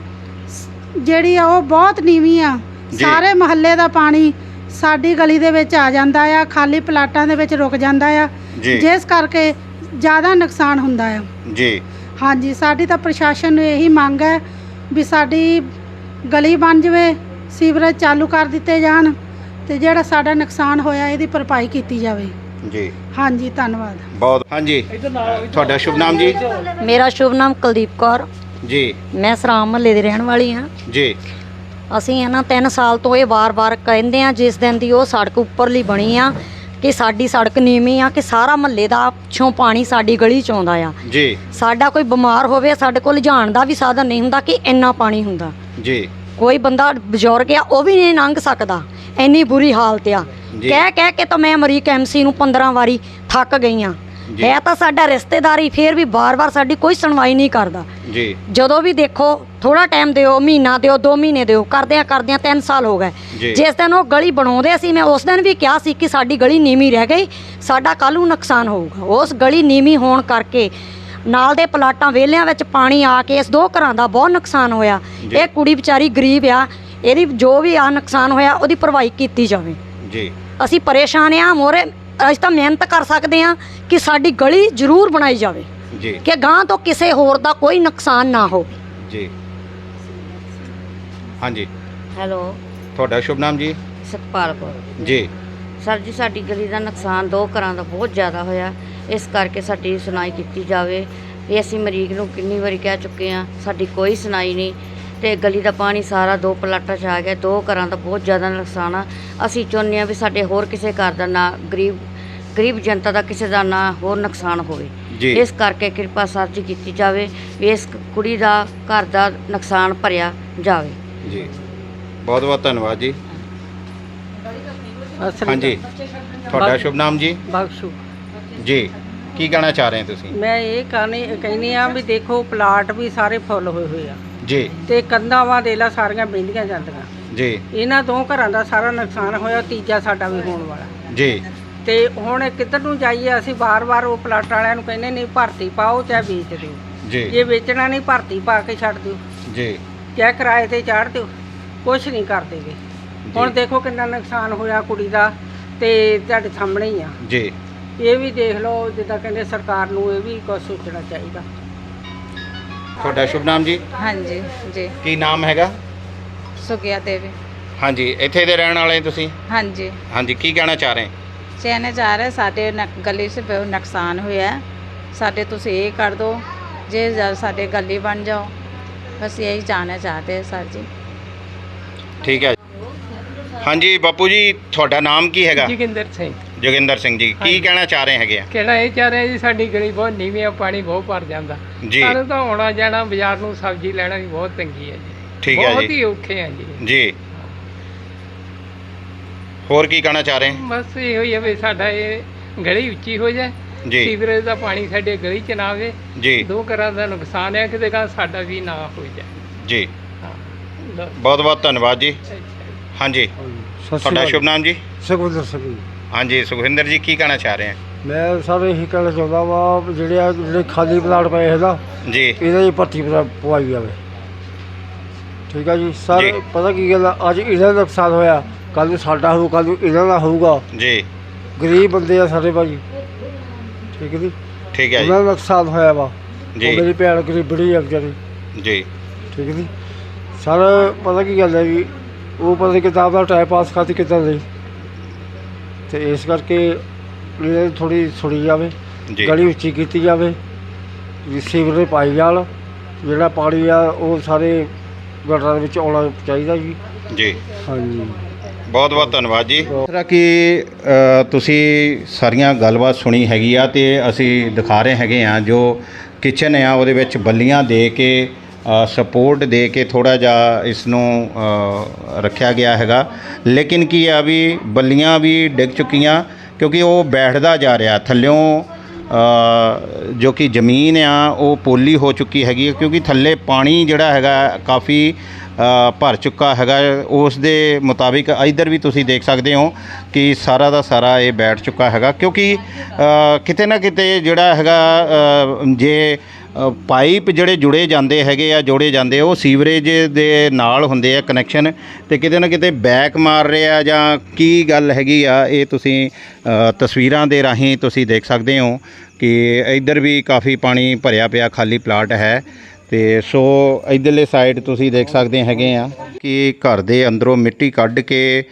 ਸ- ਜਿਹੜੀ ਆ ਉਹ ਬਹੁਤ ਨੀਵੀਂ ਆ। ਜੀ। ਸਾਰੇ ਮਹੱਲੇ ਦਾ ਪਾਣੀ ਸਾਡੀ ਗਲੀ ਦੇ ਵਿੱਚ ਆ ਜਾਂਦਾ ਆ ਖਾਲੀ ਪਲਾਟਾਂ ਦੇ ਵਿੱਚ ਰੁਕ ਜਾਂਦਾ ਆ। ਜੀ। ਜਿਸ ਕਰਕੇ ਜ਼ਿਆਦਾ ਨੁਕਸਾਨ ਹੁੰਦਾ ਆ। ਜੀ। ਹਾਂਜੀ ਸਾਡੀ ਤਾਂ ਪ੍ਰਸ਼ਾਸਨ ਨੂੰ ਇਹੀ ਮੰਗ ਹੈ ਵੀ ਸਾਡੀ ਗਲੀ ਬਣ ਜਵੇ ਸੀਵਰੇਜ ਚਾਲੂ ਕਰ ਦਿੱਤੇ ਜਾਣ ਤੇ ਜਿਹੜਾ ਸਾਡਾ ਨੁਕਸਾਨ ਹੋਇਆ ਇਹਦੀ ਭਰਪਾਈ ਕੀਤੀ ਜਾਵੇ। ਜੀ। ਹਾਂਜੀ ਧੰਨਵਾਦ। ਬਹੁਤ ਹਾਂਜੀ। ਤੁਹਾਡਾ ਸ਼ੁਭ ਨਾਮ ਜੀ? ਮੇਰਾ ਸ਼ੁਭ ਨਾਮ ਕੁਲਦੀਪ ਕੌਰ। ਜੀ। ਮੈਂ ਸਰਾਮ ਮਹੱਲੇ ਦੀ ਰਹਿਣ ਵਾਲੀ ਹਾਂ। ਜੀ। ਅਸੀਂ ਇਹਨਾਂ 3 ਸਾਲ ਤੋਂ ਇਹ ਵਾਰ-ਵਾਰ ਕਹਿੰਦੇ ਆ ਜਿਸ ਦਿਨ ਦੀ ਉਹ ਸੜਕ ਉੱਪਰਲੀ ਬਣੀ ਆ ਕਿ ਸਾਡੀ ਸੜਕ ਨੀਵੀਂ ਆ ਕਿ ਸਾਰਾ ਮਹੱਲੇ ਦਾ ਪਿੱਛੋਂ ਪਾਣੀ ਸਾਡੀ ਗਲੀ ਚ ਆਉਂਦਾ ਆ। ਜੀ। ਸਾਡਾ ਕੋਈ ਬਿਮਾਰ ਹੋਵੇ ਸਾਡੇ ਕੋਲ ਜਾਣ ਦਾ ਵੀ ਸਾਧਨ ਨਹੀਂ ਹੁੰਦਾ ਕਿ ਇੰਨਾ ਪਾਣੀ ਹੁੰਦਾ। ਜੀ। ਕੋਈ ਬੰਦਾ ਬਜ਼ੁਰਗ ਆ ਉਹ ਵੀ ਨਹੀਂ ਲੰਘ ਸਕਦਾ। ਇੰਨੀ ਬੁਰੀ ਹਾਲਤ ਆ। ਕਹਿ ਕਹਿ ਕੇ ਤਾਂ ਮੈਂ ਅਮਰੀਕ ਐਮਸੀ ਨੂੰ 15 ਵਾਰੀ ਥੱਕ ਗਈ ਆ। ਜੀ। ਹੈ ਤਾਂ ਸਾਡਾ ਰਿਸ਼ਤੇਦਾਰੀ ਫੇਰ ਵੀ ਬਾਰ-ਬਾਰ ਸਾਡੀ ਕੋਈ ਸੁਣਵਾਈ ਨਹੀਂ ਕਰਦਾ। ਜੀ। ਜਦੋਂ ਵੀ ਦੇਖੋ ਥੋੜਾ ਟਾਈਮ ਦਿਓ ਮਹੀਨਾ ਦਿਓ 2 ਮਹੀਨੇ ਦਿਓ ਕਰਦਿਆਂ ਕਰਦਿਆਂ 3 ਸਾਲ ਹੋ ਜੀ। ਗਏ ਜਿਸ ਦਿਨ ਉਹ ਗਲੀ ਬਣਾਉਂਦੇ ਸੀ ਮੈਂ ਉਸ ਦਿਨ ਵੀ ਕਿਹਾ ਸੀ ਕਿ ਸਾਡੀ ਗਲੀ ਨੀਵੀਂ ਰਹਿ ਗਈ ਸਾਡਾ ਕੱਲ੍ਹ ਨੂੰ ਨੁਕਸਾਨ ਹੋਊਗਾ। ਉਸ ਗਲੀ ਨੀਵੀਂ ਹੋਣ ਕਰਕੇ ਨਾਲ ਦੇ ਪਲਾਟਾਂ ਵੇਲਿਆਂ ਵਿੱਚ ਪਾਣੀ ਆ ਕੇ ਇਸ ਦੋ ਘਰਾਂ ਦਾ ਬਹੁਤ ਨੁਕਸਾਨ ਹੋਇਆ। ਜੀ। ਇਹ ਕੁੜੀ ਵਿਚਾਰੀ ਗਰੀਬ ਆ ਇਹਦੀ ਜੋ ਵੀ ਆ ਨੁਕਸਾਨ ਹੋਇਆ ਉਹਦੀ ਭਰਵਾਈ ਕੀਤੀ ਜਾਵੇ। ਜੀ। ਅਸੀਂ ਪਰੇਸ਼ਾਨ ਆ ਮੋਰੇ ਅਸੀਂ ਤਾਂ ਮਿਹਨਤ ਕਰ ਸਕਦੇ ਆ ਕਿ ਸਾਡੀ ਗਲੀ ਜ਼ਰੂਰ ਬਣਾਈ ਜਾਵੇ ਜੀ। ਕਿ ਗਾਂ ਤੋਂ ਕਿਸੇ ਹੋਰ ਦਾ ਕੋਈ ਨੁਕਸਾਨ ਨਾ ਹੋਵੇ। ਜੀ। ਹਾਂਜੀ। ਹੈਲੋ। ਤੁਹਾਡਾ ਸ਼ੁਭ ਨਾਮ ਜੀ? ਸਤਪਾਲ ਕੌਰ। ਜੀ। ਸਰ ਜੀ ਸਾਡੀ ਗਲੀ ਦਾ ਨੁਕਸਾਨ ਦੋ ਘਰਾਂ ਦਾ ਬਹੁਤ ਜ਼ਿਆਦਾ ਹੋਇਆ। ਇਸ ਕਰਕੇ ਸਾਡੀ ਸੁਣਾਈ ਕੀਤੀ ਜਾਵੇ। ਵੀ ਅਸੀਂ ਮਰੀਕ ਨੂੰ ਕਿੰਨੀ ਵਾਰੀ ਕਹਿ ਚੁੱਕੇ ਆ ਸਾਡੀ ਕੋਈ ਸੁਣਾਈ ਨਹੀਂ। ਤੇ ਗਲੀ ਦਾ ਪਾਣੀ ਸਾਰਾ ਦੋ ਪਲਾਟਾਂ 'ਚ ਆ ਗਿਆ। ਦੋ ਘਰਾਂ ਦਾ ਬਹੁਤ ਜ਼ਿਆਦਾ ਨੁਕਸਾਨ ਆ। ਅਸੀਂ ਚਾਹੁੰਦੇ ਆ ਵੀ ਸਾਡੇ ਹੋਰ ਕਿਸੇ ਘਰ ਦਾ ਨਾ ਗਰੀਬ ਗਰੀਬ ਜਨਤਾ ਦਾ ਕਿਸੇ ਦਾ ਨਾ ਹੋਰ ਨੁਕਸਾਨ ਹੋਵੇ। ਜੀ। ਇਸ ਕਰਕੇ ਕਿਰਪਾ ਸਰ ਜੀ ਕੀਤੀ ਜਾਵੇ ਵੀ ਇਸ ਕੁੜੀ ਦਾ ਘਰ ਦਾ ਨੁਕਸਾਨ ਭਰਿਆ ਜਾਵੇ। ਜੀ। ਬਹੁਤ ਬਹੁਤ ਧੰਨਵਾਦ ਜੀ। ਹਾਂਜੀ। ਤੁਹਾਡਾ ਸ਼ੁਭ ਨਾਮ ਜੀ? ਬਖਸ਼ੂ ਜੀ। ਕੀ ਕਹਿਣਾ ਚਾਹ ਰਹੇ ਹੋ ਤੁਸੀਂ? ਮੈਂ ਇਹ ਕਹਨੀ ਕਹਿੰਦੀ ਆ ਵੀ ਦੇਖੋ ਪਲਾਟ ਵੀ ਸਾਰੇ ਫੁੱਲ ਹੋਏ ਹੋਏ ਆ। ਜੀ। ਤੇ ਕੰਧਾਂ ਵਾ ਦੇ ਲਾ ਸਾਰੀਆਂ ਬਹਿੰਦੀਆਂ ਜਾਂਦੀਆਂ। ਜੀ। ਇਹਨਾਂ ਦੋ ਘਰਾਂ ਦਾ ਸਾਰਾ ਨੁਕਸਾਨ ਹੋਇਆ ਤੀਜਾ ਸਾਡਾ ਵੀ ਹੋਣ ਵਾਲਾ। ਜੀ। ਤੇ ਹੁਣ ਕਿੱਧਰ ਨੂੰ ਜਾਈਏ ਅਸੀਂ ਵਾਰ-ਵਾਰ ਉਹ ਪਲਾਟ ਵਾਲਿਆਂ ਨੂੰ ਕਹਿੰਦੇ ਨਹੀਂ ਭਰਤੀ ਪਾਓ ਚਾਹੇ ਵੇਚ ਦਿਓ। ਜੀ। ਜੇ ਵੇਚਣਾ ਨਹੀਂ ਭਰਤੀ ਪਾ ਕੇ ਛੱਡ ਦਿਓ। ਜੀ। ਚਾਹੇ ਕਿਰਾਏ ਤੇ ਚਾੜ ਦਿਓ। ਕੁਛ ਨਹੀਂ ਕਰਦੇਗੇ ਹੁਣ ਦੇਖੋ ਕਿੰਨਾ ਨੁਕਸਾਨ ਹੋਇਆ ਕੁੜੀ ਦਾ ਤੇ ਤੁਹਾਡੇ ਸਾਹਮਣੇ ਹੀ ਆ। ਜੀ। ਇਹ ਵੀ ਦੇਖ ਲਓ ਜਿੱਦਾਂ ਕਹਿੰਦੇ ਸਰਕਾਰ ਨੂੰ ਇਹ ਵੀ ਕੁਝ ਸੋਚਣਾ ਚਾਹੀਦਾ। ਤੁਹਾਡਾ ਸ਼ੁਭ ਨਾਮ ਜੀ? ਹਾਂਜੀ ਜੀ। ਕੀ ਨਾਮ ਹੈਗਾ? ਸੁਗਿਆ ਦੇਵੀ। ਹਾਂਜੀ ਇੱਥੇ ਦੇ ਰਹਿਣ ਵਾਲੇ ਤੁਸੀਂ? ਹਾਂਜੀ। ਹਾਂਜੀ ਕੀ ਕਹਿਣਾ ਚਾਹ ਰਹੇ? कहने जा रहे साढ़े गली से बहुत नुकसान हुआ है साढ़े तुम ये कर दो जे साढ़े गली बन जाओ बस यही जानना चाहते हैं सर जी ਠੀਕ ਹੈ। ਹਾਂਜੀ ਬਾਪੂ ਜੀ ਤੁਹਾਡਾ ਨਾਮ ਕੀ ਹੈਗਾ? ਜੋਗਿੰਦਰ ਸਿੰਘ। ਜੋਗਿੰਦਰ ਸਿੰਘ ਜੀ ਕੀ ਕਹਿਣਾ ਚਾਹ ਰਹੇ ਹੈਗੇ ਆ? ਕਿਹੜਾ ਇਹ ਚਾਹ ਰਹੇ ਜੀ ਸਾਡੀ ਗਲੀ ਬਹੁਤ ਨੀਵੀਂ ਆ ਪਾਣੀ ਬਹੁਤ ਭਰ ਜਾਂਦਾ। ਜੀ। ਸਾਨੂੰ ਤਾਂ ਆਉਣਾ ਜਾਣਾ ਬਾਜ਼ਾਰ ਨੂੰ ਸਬਜ਼ੀ ਲੈਣਾ ਵੀ ਬਹੁਤ ਤੰਗੀ ਹੈ ਜੀ। ਠੀਕ ਹੈ ਜੀ। ਬਹੁਤ ਹੀ ਔਖੇ ਆ ਜੀ। ਜੀ। ਹੋਰ ਕੀ ਕਹਿਣਾ ਚਾਹ ਰਹੇ ਬਸ ਇਹੋ ਹੀ ਹੈ ਵੀ ਸਾਡਾ ਇਹ ਗਲੀ ਉੱਚੀ ਹੋ ਜਾਏ ਜੀ। ਸੀਵਰੇਜ ਦਾ ਪਾਣੀ ਸਾਡੇ ਗਲੀ 'ਚ ਨਾ ਆਵੇ ਜੀ। ਦੋ ਘਰਾਂ ਦਾ ਨੁਕਸਾਨ ਹੈ ਕਿਤੇ ਕਾ ਸਾਡਾ ਵੀ ਨਾ ਹੋ ਜਾਏ। ਜੀ। ਹਾਂ। ਲਓ। ਬਹੁਤ ਬਹੁਤ ਧੰਨਵਾਦ ਜੀ। ਹਾਂਜੀ। ਤੁਹਾਡਾ ਸ਼ੁਭ ਨਾਮ ਜੀ? ਸੁਖਵਿੰਦਰ ਸਿੰਘ ਜੀ। ਹਾਂਜੀ ਸੁਖਵਿੰਦਰ ਜੀ ਕੀ ਕਹਿਣਾ ਚਾਹ ਰਹੇ ਆ ਮੈਂ ਸਾਰੇ ਇਹੀ ਕਹਿਣਾ ਚਾਹੁੰਦਾ ਵਾ ਵੀ ਜਿਹੜੇ ਆ ਜਿਹੜੇ ਖਾਲੀ ਪਲਾਟ ਪਏ ਹੈ ਨਾ ਜੀ। ਇਹਦਾ ਹੀ ਭਰਤੀ ਪਵਾ- ਪਵਾਈ ਜਾਵੇ। ਠੀਕ ਆ ਜੀ। ਸਰ ਜੀ। ਪਤਾ ਕੀ ਗੱਲ ਆ? ਅੱਜ ਇਹਦਾ ਨੁਕਸਾਨ ਹੋਇਆ। ਕੱਲ ਨੂੰ ਸਾਡਾ ਹੋਊ ਕੱਲ ਨੂੰ ਇਹਨਾਂ ਦਾ ਹੋਊਗਾ। ਜੀ। ਗਰੀਬ ਬੰਦੇ ਆ ਸਾਰੇ ਭਾਜੀ ਠੀਕ ਹੈ ਜੀ ਠੀਕ ਹੈ ਉਹਨਾਂ ਦਾ ਨੁਕਸਾਨ ਹੋਇਆ ਵਾ। ਜੀ। ਉਹ ਮੇਰੀ ਭੈਣ ਗਰੀਬੜੀ ਆ ਵਿਚਾਰੀ। ਜੀ। ਜੀ ਠੀਕ ਹੈ ਜੀ ਸਰ ਪਤਾ ਕੀ ਗੱਲ ਹੈ ਵੀ ਉਹ ਪਤਾ ਨਹੀਂ ਕਿਤਾਬ ਦਾ ਟਾਈਮ ਪਾਸ ਕਰਦੀ ਕਿੱਦਾਂ ਨਹੀਂ। ਤੇ ਇਸ ਕਰਕੇ ਇਹ ਥੋੜੀ ਸੁਣੀ ਜਾਵੇ। ਜੀ। ਗਲੀ ਉੱਚੀ ਕੀਤੀ ਜਾਵੇ। ਵੀ ਸੀਵਰੇਜ ਪਾਈ ਜਾਣ ਜਿਹੜਾ ਪਾਣੀ ਆ ਉਹ ਸਾਰੇ ਗਟਰਾਂ ਦੇ ਵਿੱਚ ਆਉਣਾ ਚਾਹੀਦਾ ਜੀ। ਜੀ। ਹਾਂਜੀ। ਬਹੁਤ ਬਹੁਤ ਧੰਨਵਾਦ ਜੀ। ਜਿਸ ਕਿ ਤੁਸੀਂ ਸਾਰੀਆਂ ਗੱਲਬਾਤ ਸੁਣੀ ਹੈਗੀ ਆ ਤੇ ਅਸੀਂ ਦਿਖਾ ਰਹੇ ਹੈਗੇ ਆ ਜੋ ਕਿਚਨ ਆ, ਉਹਦੇ ਵਿੱਚ ਬੱਲੀਆਂ ਦੇ ਕੇ ਸਪੋਰਟ ਦੇ ਕੇ ਥੋੜਾ ਜਿਹਾ ਇਸ ਨੂੰ ਰੱਖਿਆ ਗਿਆ ਹੈਗਾ। ਲੇਕਿਨ ਕੀ ਆ ਵੀ ਬੱਲੀਆਂ ਵੀ ਡਿੱਗ ਚੁੱਕੀਆਂ, ਕਿਉਂਕਿ ਉਹ ਬੈਠਦਾ ਜਾ ਰਿਹਾ। ਥੱਲਿਓਂ ਜੋ ਕਿ ਜ਼ਮੀਨ ਆ, ਉਹ ਪੋਲੀ ਹੋ ਚੁੱਕੀ ਹੈਗੀ ਕਿਉਂਕਿ ਥੱਲੇ ਪਾਣੀ ਜਿਹੜਾ ਹੈਗਾ ਕਾਫੀ ਭਰ ਚੁੱਕਾ ਹੈਗਾ। ਉਸ ਦੇ ਮੁਤਾਬਿਕ ਇਧਰ ਵੀ ਤੁਸੀਂ ਦੇਖ ਸਕਦੇ ਹੋ ਕਿ ਸਾਰਾ ਦਾ ਸਾਰਾ ਇਹ ਬੈਠ ਚੁੱਕਾ ਹੈਗਾ। ਕਿਉਂਕਿ ਕਿਤੇ ਨਾ ਕਿਤੇ ਜਿਹੜਾ ਹੈਗਾ ਜੇ ਪਾਈਪ ਜਿਹੜੇ ਜੁੜੇ ਜਾਂਦੇ ਹੈਗੇ ਆ, ਜੋੜੇ ਜਾਂਦੇ ਉਹ ਸੀਵਰੇਜ ਦੇ ਨਾਲ ਹੁੰਦੇ ਆ ਕਨੈਕਸ਼ਨ ਤੇ ਕਿਤੇ ਨਾ ਕਿਤੇ ਬੈਕ ਮਾਰ ਰਿਹਾ ਜਾਂ ਕੀ ਗੱਲ ਹੈਗੀ ਆ, ਇਹ ਤੁਸੀਂ ਤਸਵੀਰਾਂ ਦੇ ਰਾਹੀਂ ਤੁਸੀਂ ਦੇਖ ਸਕਦੇ ਹੋ ਕਿ ਇੱਧਰ ਵੀ ਕਾਫੀ ਪਾਣੀ ਭਰਿਆ ਪਿਆ, ਖਾਲੀ ਪਲਾਟ ਹੈ। ਤੇ ਸੋ ਇਧਰਲੇ ਸਾਈਡ ਤੁਸੀਂ ਦੇਖ ਸਕਦੇ ਹੈਗੇ ਆ ਕਿ ਘਰ ਦੇ ਅੰਦਰੋਂ ਮਿੱਟੀ ਕੱਢ ਕੇ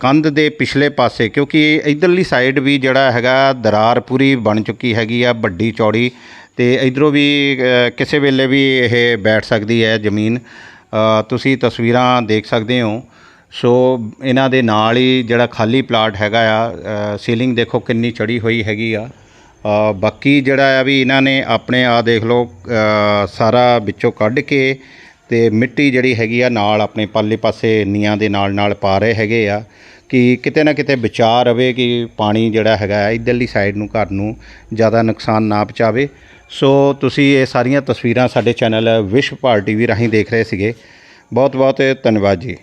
ਕੰਧ ਦੇ ਪਿਛਲੇ ਪਾਸੇ, ਕਿਉਂਕਿ ਇਧਰਲੀ ਸਾਈਡ ਵੀ ਜਿਹੜਾ ਹੈਗਾ ਦਰਾਰ ਪੂਰੀ ਬਣ ਚੁੱਕੀ ਹੈਗੀ ਆ, ਵੱਡੀ ਚੌੜੀ, ਤੇ ਇਧਰੋਂ ਵੀ ਕਿਸੇ ਵੇਲੇ ਵੀ ਇਹ ਬੈਠ ਸਕਦੀ ਹੈ ਜ਼ਮੀਨ। ਤੁਸੀਂ ਤਸਵੀਰਾਂ ਦੇਖ ਸਕਦੇ ਹੋ। ਸੋ ਇਹਨਾਂ ਦੇ ਨਾਲ ਹੀ ਜਿਹੜਾ ਖਾਲੀ ਪਲਾਟ ਹੈਗਾ ਆ ਸੀਲਿੰਗ ਦੇਖੋ ਕਿੰਨੀ ਚੜੀ ਹੋਈ ਹੈਗੀ ਆ। ਬਾਕੀ ਜਿਹੜਾ ਆ ਵੀ ਇਹਨਾਂ ਨੇ ਆਪਣੇ ਆ ਦੇਖ ਲਓ ਸਾਰਾ ਵਿੱਚੋਂ ਕੱਢ ਕੇ ਤੇ ਮਿੱਟੀ ਜਿਹੜੀ ਹੈਗੀ ਆ ਨਾਲ ਆਪਣੇ ਪਰਲੇ ਪਾਸੇ ਨੀਆਂ ਦੇ ਨਾਲ ਨਾਲ ਪਾ ਰਹੇ ਹੈਗੇ ਆ ਕਿ ਕਿਤੇ ਨਾ ਕਿਤੇ ਵਿਚਾਰ ਰਵੇ ਕਿ ਪਾਣੀ ਜਿਹੜਾ ਹੈਗਾ ਆ ਇਧਰਲੀ ਸਾਈਡ ਨੂੰ, ਘਰ ਨੂੰ ਜ਼ਿਆਦਾ ਨੁਕਸਾਨ ਨਾ ਪਹੁੰਚਾਵੇ। ਸੋ ਤੁਸੀਂ ਇਹ ਸਾਰੀਆਂ ਤਸਵੀਰਾਂ ਸਾਡੇ ਚੈਨਲ ਵਿਸ਼ਵ ਭਾਰਤ ਟੀਵੀ ਰਾਹੀਂ ਦੇਖ ਰਹੇ ਸੀਗੇ। ਬਹੁਤ ਬਹੁਤ ਧੰਨਵਾਦ ਜੀ।